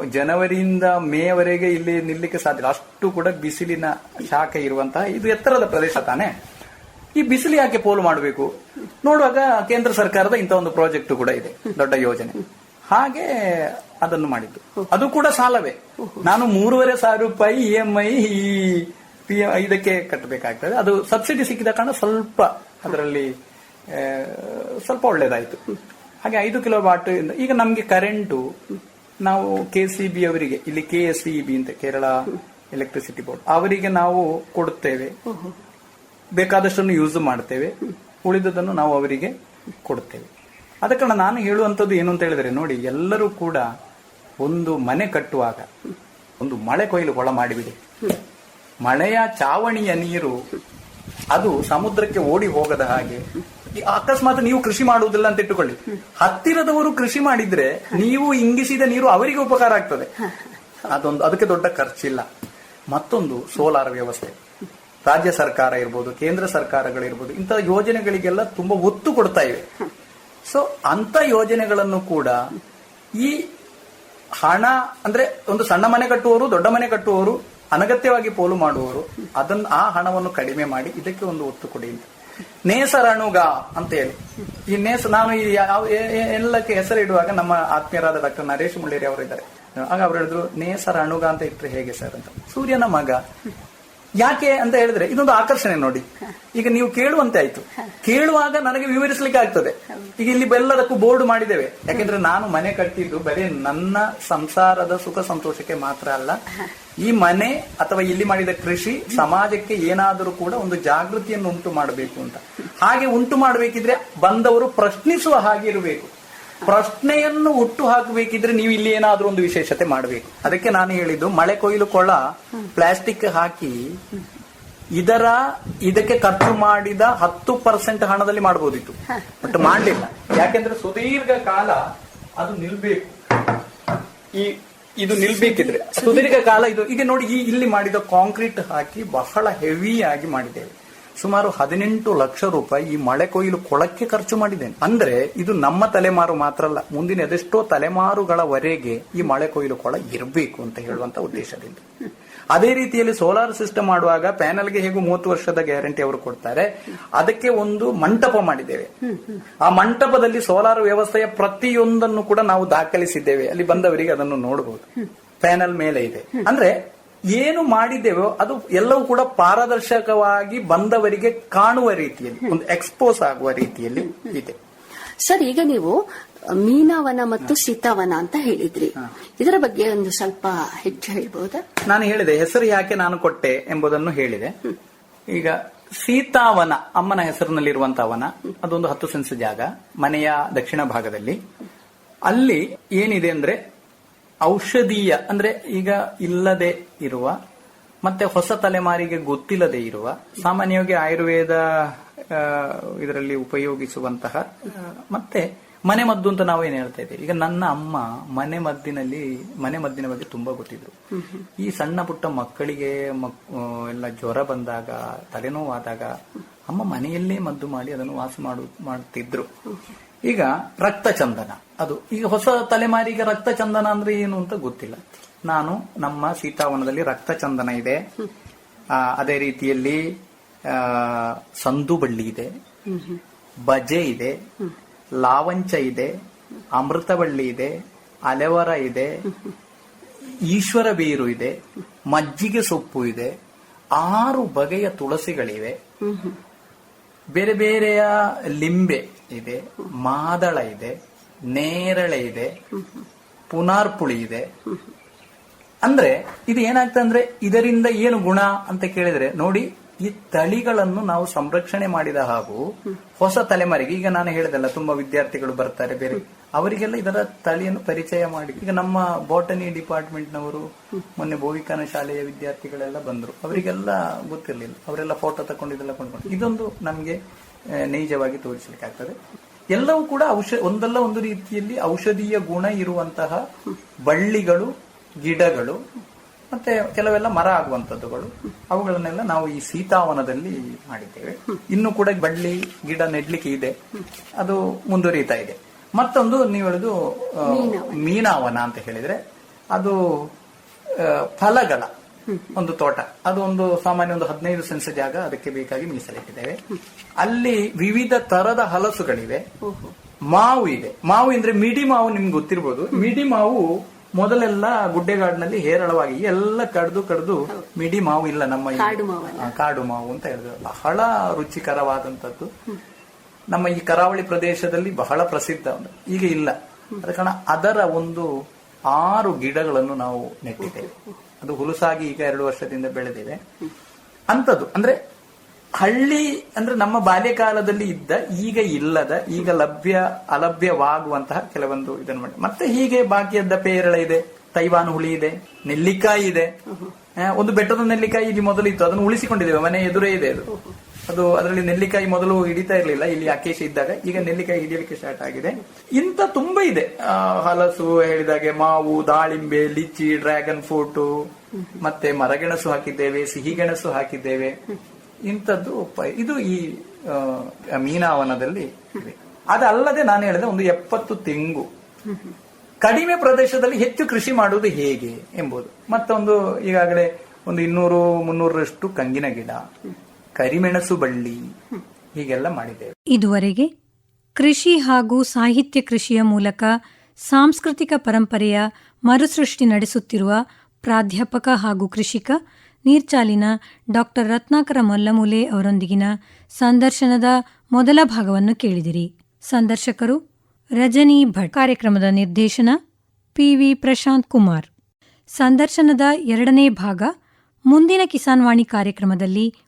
ಜನವರಿಯಿಂದ ಮೇವರೆಗೆ ಇಲ್ಲಿ ನಿಲ್ಲಕ್ಕೆ ಸಾಧ್ಯ ಅಷ್ಟು ಕೂಡ ಬಿಸಿಲಿನ ಶಾಖ ಇರುವಂತಹ ಇದು ಎತ್ತರದ ಪ್ರದೇಶ ತಾನೆ. ಈ ಬಿಸಿಲು ಯಾಕೆ ಪೋಲು ಮಾಡಬೇಕು? ನೋಡುವಾಗ ಕೇಂದ್ರ ಸರ್ಕಾರದ ಇಂಥ ಒಂದು ಪ್ರಾಜೆಕ್ಟ್ ಕೂಡ ಇದೆ, ದೊಡ್ಡ ಯೋಜನೆ. ಹಾಗೆ ಅದನ್ನು ಮಾಡಿದ್ದು. ಅದು ಕೂಡ ಸಾಲವೇ. ನಾನು ಮೂರುವರೆ ಸಾವಿರ ರೂಪಾಯಿ ಇ ಎಂ ಐ ಈ ಪಿ ಐದಕ್ಕೆ ಕಟ್ಟಬೇಕಾಗ್ತದೆ. ಅದು ಸಬ್ಸಿಡಿ ಸಿಕ್ಕಿದ ಕಾರಣ ಸ್ವಲ್ಪ ಅದರಲ್ಲಿ ಸ್ವಲ್ಪ ಒಳ್ಳೇದಾಯ್ತು. ಹಾಗೆ ಐದು ಕಿಲೋ ವಾಟ್ ಈಗ ನಮಗೆ ಕರೆಂಟು ನಾವು ಕೆ ಸಿ ಬಿ ಅವರಿಗೆ, ಇಲ್ಲಿ ಕೆ ಎಸ್ ಇ ಬಿ ಅಂತ ಕೇರಳ ಎಲೆಕ್ಟ್ರಿಸಿಟಿ ಬೋರ್ಡ್ ಅವರಿಗೆ ನಾವು ಕೊಡುತ್ತೇವೆ. ಬೇಕಾದಷ್ಟನ್ನು ಯೂಸ್ ಮಾಡ್ತೇವೆ. ಉಳಿದದನ್ನು ನಾವು ಅವರಿಗೆ ಕೊಡುತ್ತೇವೆ. ಅದ ಕಾರಣ ನಾನು ಹೇಳುವಂಥದ್ದು ಏನು ಅಂತ ಹೇಳಿದ್ರೆ, ನೋಡಿ, ಎಲ್ಲರೂ ಕೂಡ ಒಂದು ಮನೆ ಕಟ್ಟುವಾಗ, ಒಂದು ಮಳೆ ಕೊಯ್ಲು ಕೊಳ ಮಾಡಿಬಿಡಿ ಮಳೆಯ ಚಾವಣಿಯ ನೀರು ಅದು ಸಮುದ್ರಕ್ಕೆ ಓಡಿ ಹೋಗದ ಹಾಗೆ. ಅಕಸ್ಮಾತ್ ನೀವು ಕೃಷಿ ಮಾಡುವುದಿಲ್ಲ ಅಂತ ಇಟ್ಟುಕೊಳ್ಳಿ. ಹತ್ತಿರದವರು ಕೃಷಿ ಮಾಡಿದ್ರೆ ನೀವು ಇಂಗಿಸಿದ ನೀರು ಅವರಿಗೆ ಉಪಕಾರ ಆಗ್ತದೆ. ಅದೊಂದು, ಅದಕ್ಕೆ ದೊಡ್ಡ ಖರ್ಚಿಲ್ಲ. ಮತ್ತೊಂದು ಸೋಲಾರ್ ವ್ಯವಸ್ಥೆ. ರಾಜ್ಯ ಸರ್ಕಾರ ಇರ್ಬೋದು, ಕೇಂದ್ರ ಸರ್ಕಾರಗಳಿರ್ಬೋದು ಇಂತಹ ಯೋಜನೆಗಳಿಗೆಲ್ಲ ತುಂಬಾ ಒತ್ತು ಕೊಡ್ತಾ ಇವೆ. ಸೊ ಅಂತ ಯೋಜನೆಗಳನ್ನು ಕೂಡ ಈ ಹಣ, ಅಂದ್ರೆ ಒಂದು ಸಣ್ಣ ಮನೆ ಕಟ್ಟುವವರು, ದೊಡ್ಡ ಮನೆ ಕಟ್ಟುವವರು ಅನಗತ್ಯವಾಗಿ ಪೋಲು ಮಾಡುವವರು ಅದನ್ನ ಆ ಹಣವನ್ನು ಕಡಿಮೆ ಮಾಡಿ ಇದಕ್ಕೆ ಒಂದು ಒತ್ತು ಕೊಡಿ ಅಂತ. ನೇಸರಣುಗ ಅಂತ ಹೇಳಿ. ಈ ನೇಸ, ನಾನು ಈ ಎಲ್ಲಕ್ಕೆ ಹೆಸರಿಡುವಾಗ ನಮ್ಮ ಆತ್ಮೀಯರಾದ ಡಾಕ್ಟರ್ ನರೇಶ್ ಮುಳ್ಳೇರಿ ಅವರು ಇದ್ದಾರೆ ಆಗ ಅವ್ರು ಹೇಳಿದ್ರು ನೇಸರಣುಗ ಅಂತ ಇಟ್ಟರೆ ಹೇಗೆ ಸರ್ ಅಂತ. ಸೂರ್ಯನ ಮಗ. ಯಾಕೆ ಅಂತ ಹೇಳಿದ್ರೆ ಇದೊಂದು ಆಕರ್ಷಣೆ ನೋಡಿ. ಈಗ ನೀವು ಕೇಳುವಂತೆ ಆಯ್ತು. ಕೇಳುವಾಗ ನನಗೆ ವಿವರಿಸಲಿಕ್ಕೆ ಆಗ್ತದೆ. ಈಗ ಇಲ್ಲಿ ಬೆಲ್ಲದಕ್ಕೂ ಬೋರ್ಡ್ ಮಾಡಿದ್ದೇವೆ. ಯಾಕೆಂದ್ರೆ ನಾನು ಮನೆ ಕಟ್ಟಿದ್ದು ಬರೀ ನನ್ನ ಸಂಸಾರದ ಸುಖ ಸಂತೋಷಕ್ಕೆ ಮಾತ್ರ ಅಲ್ಲ. ಈ ಮನೆ ಅಥವಾ ಇಲ್ಲಿ ಮಾಡಿದ ಕೃಷಿ ಸಮಾಜಕ್ಕೆ ಏನಾದರೂ ಕೂಡ ಒಂದು ಜಾಗೃತಿಯನ್ನು ಉಂಟು ಮಾಡಬೇಕು ಅಂತ. ಹಾಗೆ ಉಂಟು ಮಾಡಬೇಕಿದ್ರೆ ಬಂದವರು ಪ್ರಶ್ನಿಸುವ ಹಾಗೆ ಇರಬೇಕು. ಪ್ರಶ್ನೆಯನ್ನು ಹುಟ್ಟು ಹಾಕಬೇಕಿದ್ರೆ ನೀವು ಇಲ್ಲಿ ಏನಾದ್ರೂ ಒಂದು ವಿಶೇಷತೆ ಮಾಡಬೇಕು. ಅದಕ್ಕೆ ನಾನು ಹೇಳಿದ್ದು ಮಳೆ ಕೊಯ್ಲು ಕೊಳ ಪ್ಲಾಸ್ಟಿಕ್ ಹಾಕಿ ಇದರ ಇದಕ್ಕೆ ಖರ್ಚು ಮಾಡಿದ ಹತ್ತು ಪರ್ಸೆಂಟ್ ಹಣದಲ್ಲಿ ಮಾಡಬಹುದಿತ್ತು ಬಟ್ ಮಾಡಲಿಲ್ಲ. ಯಾಕೆಂದ್ರೆ ಸುದೀರ್ಘ ಕಾಲ ಅದು ನಿಲ್ಬೇಕು. ಈ ಇದು ನಿಲ್ಬೇಕಿದ್ರೆ. ಸುದೀರ್ಘ ಕಾಲ ಇದು ಈಗ ನೋಡಿ ಈ ಇಲ್ಲಿ ಮಾಡಿದ ಕಾಂಕ್ರೀಟ್ ಹಾಕಿ ಬಹಳ ಹೆವಿ ಆಗಿ ಮಾಡಿದ್ದೇವೆ. ಸುಮಾರು ಹದಿನೆಂಟು ಲಕ್ಷ ರೂಪಾಯಿ ಈ ಮಳೆ ಕೊಯ್ಲು ಕೊಳಕ್ಕೆ ಖರ್ಚು ಮಾಡಿದ್ದೇನೆ ಅಂದ್ರೆ ಇದು ನಮ್ಮ ತಲೆಮಾರು ಮಾತ್ರ ಅಲ್ಲ, ಮುಂದಿನ ಎದೆಷ್ಟೋ ತಲೆಮಾರುಗಳವರೆಗೆ ಈ ಮಳೆ ಕೊಯ್ಲು ಕೊಳ ಇರಬೇಕು ಅಂತ ಹೇಳುವಂತ ಉದ್ದೇಶದಿಂದ. ಅದೇ ರೀತಿಯಲ್ಲಿ ಸೋಲಾರ್ ಸಿಸ್ಟಮ್ ಮಾಡುವಾಗ ಪ್ಯಾನಲ್ಗೆ ಹೇಗೂ ಮೂವತ್ತು ವರ್ಷದ ಗ್ಯಾರಂಟಿ ಅವರು ಕೊಡ್ತಾರೆ. ಅದಕ್ಕೆ ಒಂದು ಮಂಟಪ ಮಾಡಿದ್ದೇವೆ. ಆ ಮಂಟಪದಲ್ಲಿ ಸೋಲಾರ್ ವ್ಯವಸ್ಥೆಯ ಪ್ರತಿಯೊಂದನ್ನು ಕೂಡ ನಾವು ದಾಖಲಿಸಿದ್ದೇವೆ. ಅಲ್ಲಿ ಬಂದವರಿಗೆ ಅದನ್ನು ನೋಡಬಹುದು ಪ್ಯಾನಲ್ ಮೇಲೆ ಇದೆ. ಅಂದ್ರೆ ಏನು ಮಾಡಿದ್ದೇವೋ ಅದು ಎಲ್ಲವೂ ಕೂಡ ಪಾರದರ್ಶಕವಾಗಿ ಬಂದವರಿಗೆ ಕಾಣುವ ರೀತಿಯಲ್ಲಿ ಒಂದು ಎಕ್ಸ್ಪೋಸ್ ಆಗುವ ರೀತಿಯಲ್ಲಿ ಇದೆ. ಸರ್ ಈಗ ನೀವು ಮೀನಾವನ ಮತ್ತು ಸೀತಾವನ ಅಂತ ಹೇಳಿದ್ರಿ. ಇದರ ಬಗ್ಗೆ ಒಂದು ಸ್ವಲ್ಪ ಹೆಚ್ಚು ಹೇಳ್ಬಹುದಾ ನಾನು ಹೇಳಿದೆ ಹೆಸರು ಯಾಕೆ ನಾನು ಕೊಟ್ಟೆ ಎಂಬುದನ್ನು ಹೇಳಿದೆ. ಈಗ ಸೀತಾವನ ಅಮ್ಮನ ಹೆಸರಿನಲ್ಲಿರುವಂತಹ ವನ ಅದೊಂದು ಹತ್ತು ಸೆನ್ಸ್ ಜಾಗ ಮನೆಯ ದಕ್ಷಿಣ ಭಾಗದಲ್ಲಿ. ಅಲ್ಲಿ ಏನಿದೆ ಅಂದ್ರೆ ಔಷಧೀಯ, ಅಂದ್ರೆ ಈಗ ಇಲ್ಲದೆ ಇರುವ, ಮತ್ತೆ ಹೊಸ ತಲೆಮಾರಿಗೆ ಗೊತ್ತಿಲ್ಲದೆ ಇರುವ, ಸಾಮಾನ್ಯವಾಗಿ ಆಯುರ್ವೇದ ಇದರಲ್ಲಿ ಉಪಯೋಗಿಸುವಂತಹ, ಮತ್ತೆ ಮನೆ ಮದ್ದು ಅಂತ ನಾವು ಏನ್ ಹೇಳ್ತಾ ಇದ್ದೀವಿ. ಈಗ ನನ್ನ ಅಮ್ಮ ಮನೆ ಮದ್ದಿನಲ್ಲಿ, ಮನೆ ಮದ್ದಿನ ಬಗ್ಗೆ ತುಂಬಾ ಗೊತ್ತಿದ್ರು. ಈ ಸಣ್ಣ ಪುಟ್ಟ ಮಕ್ಕಳಿಗೆ ಮಕ್- ಎಲ್ಲ ಜ್ವರ ಬಂದಾಗ, ತಲೆನೋವಾದಾಗ, ಅಮ್ಮ ಮನೆಯಲ್ಲೇ ಮದ್ದು ಮಾಡಿ ಅದನ್ನು ವಾಸ ಮಾಡು, ಮಾಡ್ತಿದ್ರು. ಈಗ ರಕ್ತ ಚಂದನ ಅದು ಈಗ ಹೊಸ ತಲೆಮಾರಿಗೆ ರಕ್ತ ಚಂದನ ಅಂದ್ರೆ ಏನು ಅಂತ ಗೊತ್ತಿಲ್ಲ. ನಾನು ನಮ್ಮ ಸೀತಾವನದಲ್ಲಿ ರಕ್ತ ಚಂದನ ಇದೆ. ಅದೇ ರೀತಿಯಲ್ಲಿ ಸಂದು ಬಳ್ಳಿ ಇದೆ. ಬಜೆ ಇದೆ. ಲಾವಂಚ ಇದೆ. ಅಮೃತ ಬಳ್ಳಿ ಇದೆ. ಅಲೆವರ ಇದೆ. ಈಶ್ವರ ಬೇರು ಇದೆ. ಮಜ್ಜಿಗೆ ಸೊಪ್ಪು ಇದೆ. ಆರು ಬಗೆಯ ತುಳಸಿಗಳಿವೆ. ಬೇರೆ ಬೇರೆಯ ಲಿಂಬೆ ಇದೆ. ಮಾದಳ ಇದೆ. ನೇರಳೆ ಇದೆ. ಪುನಾರ್ಪುಳಿ ಇದೆ. ಅಂದ್ರೆ ಇದು ಏನಾಗ್ತದೆ ಅಂದ್ರೆ ಇದರಿಂದ ಏನು ಗುಣ ಅಂತ ಕೇಳಿದ್ರೆ ನೋಡಿ ಈ ತಳಿಗಳನ್ನು ನಾವು ಸಂರಕ್ಷಣೆ ಮಾಡಿದ ಹಾಗೂ ಹೊಸ ತಲೆಮಾರಿಗೆ ಈಗ ನಾನು ಹೇಳಿದಲ್ಲ ತುಂಬಾ ವಿದ್ಯಾರ್ಥಿಗಳು ಬರ್ತಾರೆ ಬೇರೆ. ಅವರಿಗೆಲ್ಲ ಇದರ ತಳಿಯನ್ನು ಪರಿಚಯ ಮಾಡಿ. ಈಗ ನಮ್ಮ ಬಾಟನಿ ಡಿಪಾರ್ಟ್ಮೆಂಟ್ ನವರು ಮೊನ್ನೆ ಬೋವಿಕಾನ ಶಾಲೆಯ ವಿದ್ಯಾರ್ಥಿಗಳೆಲ್ಲ ಬಂದ್ರು. ಅವರಿಗೆಲ್ಲ ಗೊತ್ತಿರಲಿಲ್ಲ. ಅವರೆಲ್ಲ ಫೋಟೋ ತಕೊಂಡಿದ್ದೆಲ್ಲ ಕೊಂಡ್ಕೊಂಡು ಇದೊಂದು ನಮಗೆ ನೈಜವಾಗಿ ತೋರಿಸಲಿಕ್ಕೆ ಆಗ್ತದೆ ಎಲ್ಲವೂ ಕೂಡ ಔಷಧ ಒಂದಲ್ಲ ಒಂದು ರೀತಿಯಲ್ಲಿ ಔಷಧೀಯ ಗುಣ ಇರುವಂತಹ ಬಳ್ಳಿಗಳು ಗಿಡಗಳು ಮತ್ತೆ ಕೆಲವೆಲ್ಲ ಮರ ಆಗುವಂತದ್ದುಗಳು ಅವುಗಳನ್ನೆಲ್ಲ ನಾವು ಈ ಸೀತಾವನದಲ್ಲಿ ಮಾಡಿದ್ದೇವೆ. ಇನ್ನು ಕೂಡ ಬಳ್ಳಿ ಗಿಡ ನೆಡ್ಲಿಕ್ಕೆ ಇದೆ. ಅದು ಮುಂದುವರಿತಾ ಇದೆ. ಮತ್ತೊಂದು ನೀವು ಹೇಳುದು ಮೀನಾವನ. ಅಂತ ಹೇಳಿದ್ರೆ ಅದು ಫಲಗಳ. ಒಂದು ತೋಟ. ಅದು ಒಂದು ಸಾಮಾನ್ಯ ಒಂದು ಹದಿನೈದು ಸೆನ್ಸ್ ಜಾಗ ಅದಕ್ಕೆ ಬೇಕಾಗಿ ಮೀಸಲಿಟ್ಟಿದ್ದೇವೆ. ಅಲ್ಲಿ ವಿವಿಧ ತರದ ಹಲಸುಗಳಿವೆ. ಮಾವು ಇದೆ. ಮಾವು ಅಂದ್ರೆ ಮಿಡಿ ಮಾವು ನಿಮ್ಗೆ ಗೊತ್ತಿರ್ಬೋದು. ಮಿಡಿ ಮಾವು ಮೊದಲೆಲ್ಲ ಗುಡ್ಡೆಗಾಡಿನಲ್ಲಿ ಹೇರಳವಾಗಿ ಎಲ್ಲ ಕಡ್ದು ಕಡ್ದು ಮಿಡಿ ಮಾವು ಇಲ್ಲ ನಮ್ಮ. ಕಾಡು ಮಾವು ಅಂತ ಹೇಳಿದ್ರು. ಬಹಳ ರುಚಿಕರವಾದಂತದ್ದು ನಮ್ಮ ಈ ಕರಾವಳಿ ಪ್ರದೇಶದಲ್ಲಿ ಬಹಳ ಪ್ರಸಿದ್ಧ. ಈಗ ಇಲ್ಲ. ಅದ ಕಾರಣ ಅದರ ಒಂದು ಆರು ಗಿಡಗಳನ್ನು ನಾವು ನೆಟ್ಟಿದ್ದೇವೆ. ಅದು ಹುಲುಸಾಗಿ ಈಗ ಎರಡು ವರ್ಷದಿಂದ ಬೆಳೆದಿದೆ. ಅಂತದ್ದು ಅಂದ್ರೆ ಹಳ್ಳಿ ಅಂದ್ರೆ ನಮ್ಮ ಬಾಲ್ಯಕಾಲದಲ್ಲಿ ಇದ್ದ ಈಗ ಇಲ್ಲದ ಈಗ ಲಭ್ಯ ಅಲಭ್ಯವಾಗುವಂತಹ ಕೆಲವೊಂದು ಇದನ್ನು ಮಾಡಿ. ಮತ್ತೆ ಹೀಗೆ ಬಾಕಿಯದ್ದ ಪೇರಳ ಇದೆ ತೈವಾನ್ ಹುಳಿ ಇದೆ ನೆಲ್ಲಿಕಾಯಿ ಇದೆ. ಒಂದು ಬೆಟ್ಟದ ನೆಲ್ಲಿಕಾಯಿ ಇಲ್ಲಿ ಮೊದಲು ಇತ್ತು ಅದನ್ನು ಉಳಿಸಿಕೊಂಡಿದ್ದೇವೆ ಮನೆ ಎದುರೇ ಇದೆ ಅದು. ಅದು ಅದರಲ್ಲಿ ನೆಲ್ಲಿಕಾಯಿ ಮೊದಲು ಹಿಡಿತಾ ಇರಲಿಲ್ಲ, ಇಲ್ಲಿ ಅಕೇಶ ಇದ್ದಾಗ. ಈಗ ನೆಲ್ಲಿಕಾಯಿ ಹಿಡಿಯಲಿಕ್ಕೆ ಸ್ಟಾರ್ಟ್ ಆಗಿದೆ. ಇಂತ ತುಂಬಾ ಇದೆ. ಹಲಸು ಹೇಳಿದಾಗೆ ಮಾವು, ದಾಳಿಂಬೆ, ಲಿಚಿ ಡ್ರ್ಯಾಗನ್ ಫ್ರೂಟ್ ಮತ್ತೆ ಮರಗೆಣಸು ಹಾಕಿದ್ದೇವೆ ಸಿಹಿ ಗೆಣಸು ಹಾಕಿದ್ದೇವೆ. ಇಂಥದ್ದು ಇದು ಈ ಮೀನಾವನದಲ್ಲಿ ಇದೆ. ಅದಲ್ಲದೆ ನಾನು ಹೇಳಿದೆ ಒಂದು ಎಪ್ಪತ್ತು ತೆಂಗು. ಕಡಿಮೆ ಪ್ರದೇಶದಲ್ಲಿ ಹೆಚ್ಚು ಕೃಷಿ ಮಾಡುವುದು ಹೇಗೆ ಎಂಬುದು. ಮತ್ತೊಂದು ಈಗಾಗಲೇ ಒಂದು ಇನ್ನೂರು, ಮುನ್ನೂರರಷ್ಟು ಕಂಗಿನ ಗಿಡ. ಕರಿಮೆಣಸು ಬಳ್ಳಿ, ಹೀಗೆಲ್ಲ ಮಾಡಿದ್ದೇವೆ. ಇದುವರೆಗೆ ಕೃಷಿ ಹಾಗೂ ಸಾಹಿತ್ಯ ಕೃಷಿಯ ಮೂಲಕ ಸಾಂಸ್ಕೃತಿಕ ಪರಂಪರೆಯ ಮರುಸೃಷ್ಟಿ ನಡೆಸುತ್ತಿರುವ ಪ್ರಾಧ್ಯಾಪಕ ಹಾಗೂ ಕೃಷಿಕ, ನೀರ್ಚಾಲಿನ ಡಾಕ್ಟರ್ ರತ್ನಾಕರ ಮೊಲ್ಲಮೂಲೆ ಅವರೊಂದಿಗಿನ ಸಂದರ್ಶನದ ಮೊದಲ ಭಾಗವನ್ನು ಕೇಳಿದಿರಿ. ಸಂದರ್ಶಕರು ರಜನಿ ಭಟ್, ಕಾರ್ಯಕ್ರಮದ ನಿರ್ದೇಶನ ಪಿವಿ ಪ್ರಶಾಂತ್ ಕುಮಾರ್. ಸಂದರ್ಶನದ ಎರಡನೇ ಭಾಗ ಮುಂದಿನ ಕಿಸಾನ್ ವಾಣಿ ಕಾರ್ಯಕ್ರಮದಲ್ಲಿ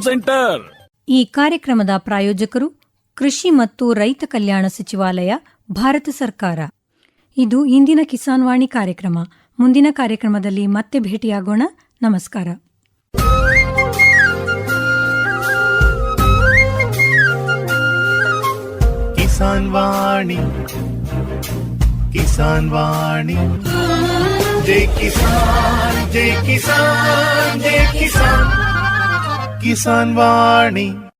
ಸೆಂಟರ್ ಈ ಕಾರ್ಯಕ್ರಮದ ಪ್ರಾಯೋಜಕರು ಕೃಷಿ ಮತ್ತು ರೈತ ಕಲ್ಯಾಣ ಸಚಿವಾಲಯ ಭಾರತ ಸರ್ಕಾರ. ಇದು ಇಂದಿನ ಕಿಸಾನ್ ವಾಣಿ ಕಾರ್ಯಕ್ರಮ. ಮುಂದಿನ ಕಾರ್ಯಕ್ರಮದಲ್ಲಿ ಮತ್ತೆ ಭೇಟಿಯಾಗೋಣ. ನಮಸ್ಕಾರ. ಕಿಸಾನ್ ವಾಣಿ. ಕಿಸಾನ್ ವಾಣಿ. ಜೈ ಕಿಸಾನ್ ಜೈ ಕಿಸಾನ್ ಜೈ ಕಿಸಾನ್. ಕಿಸಾನ್ ವಾಣಿ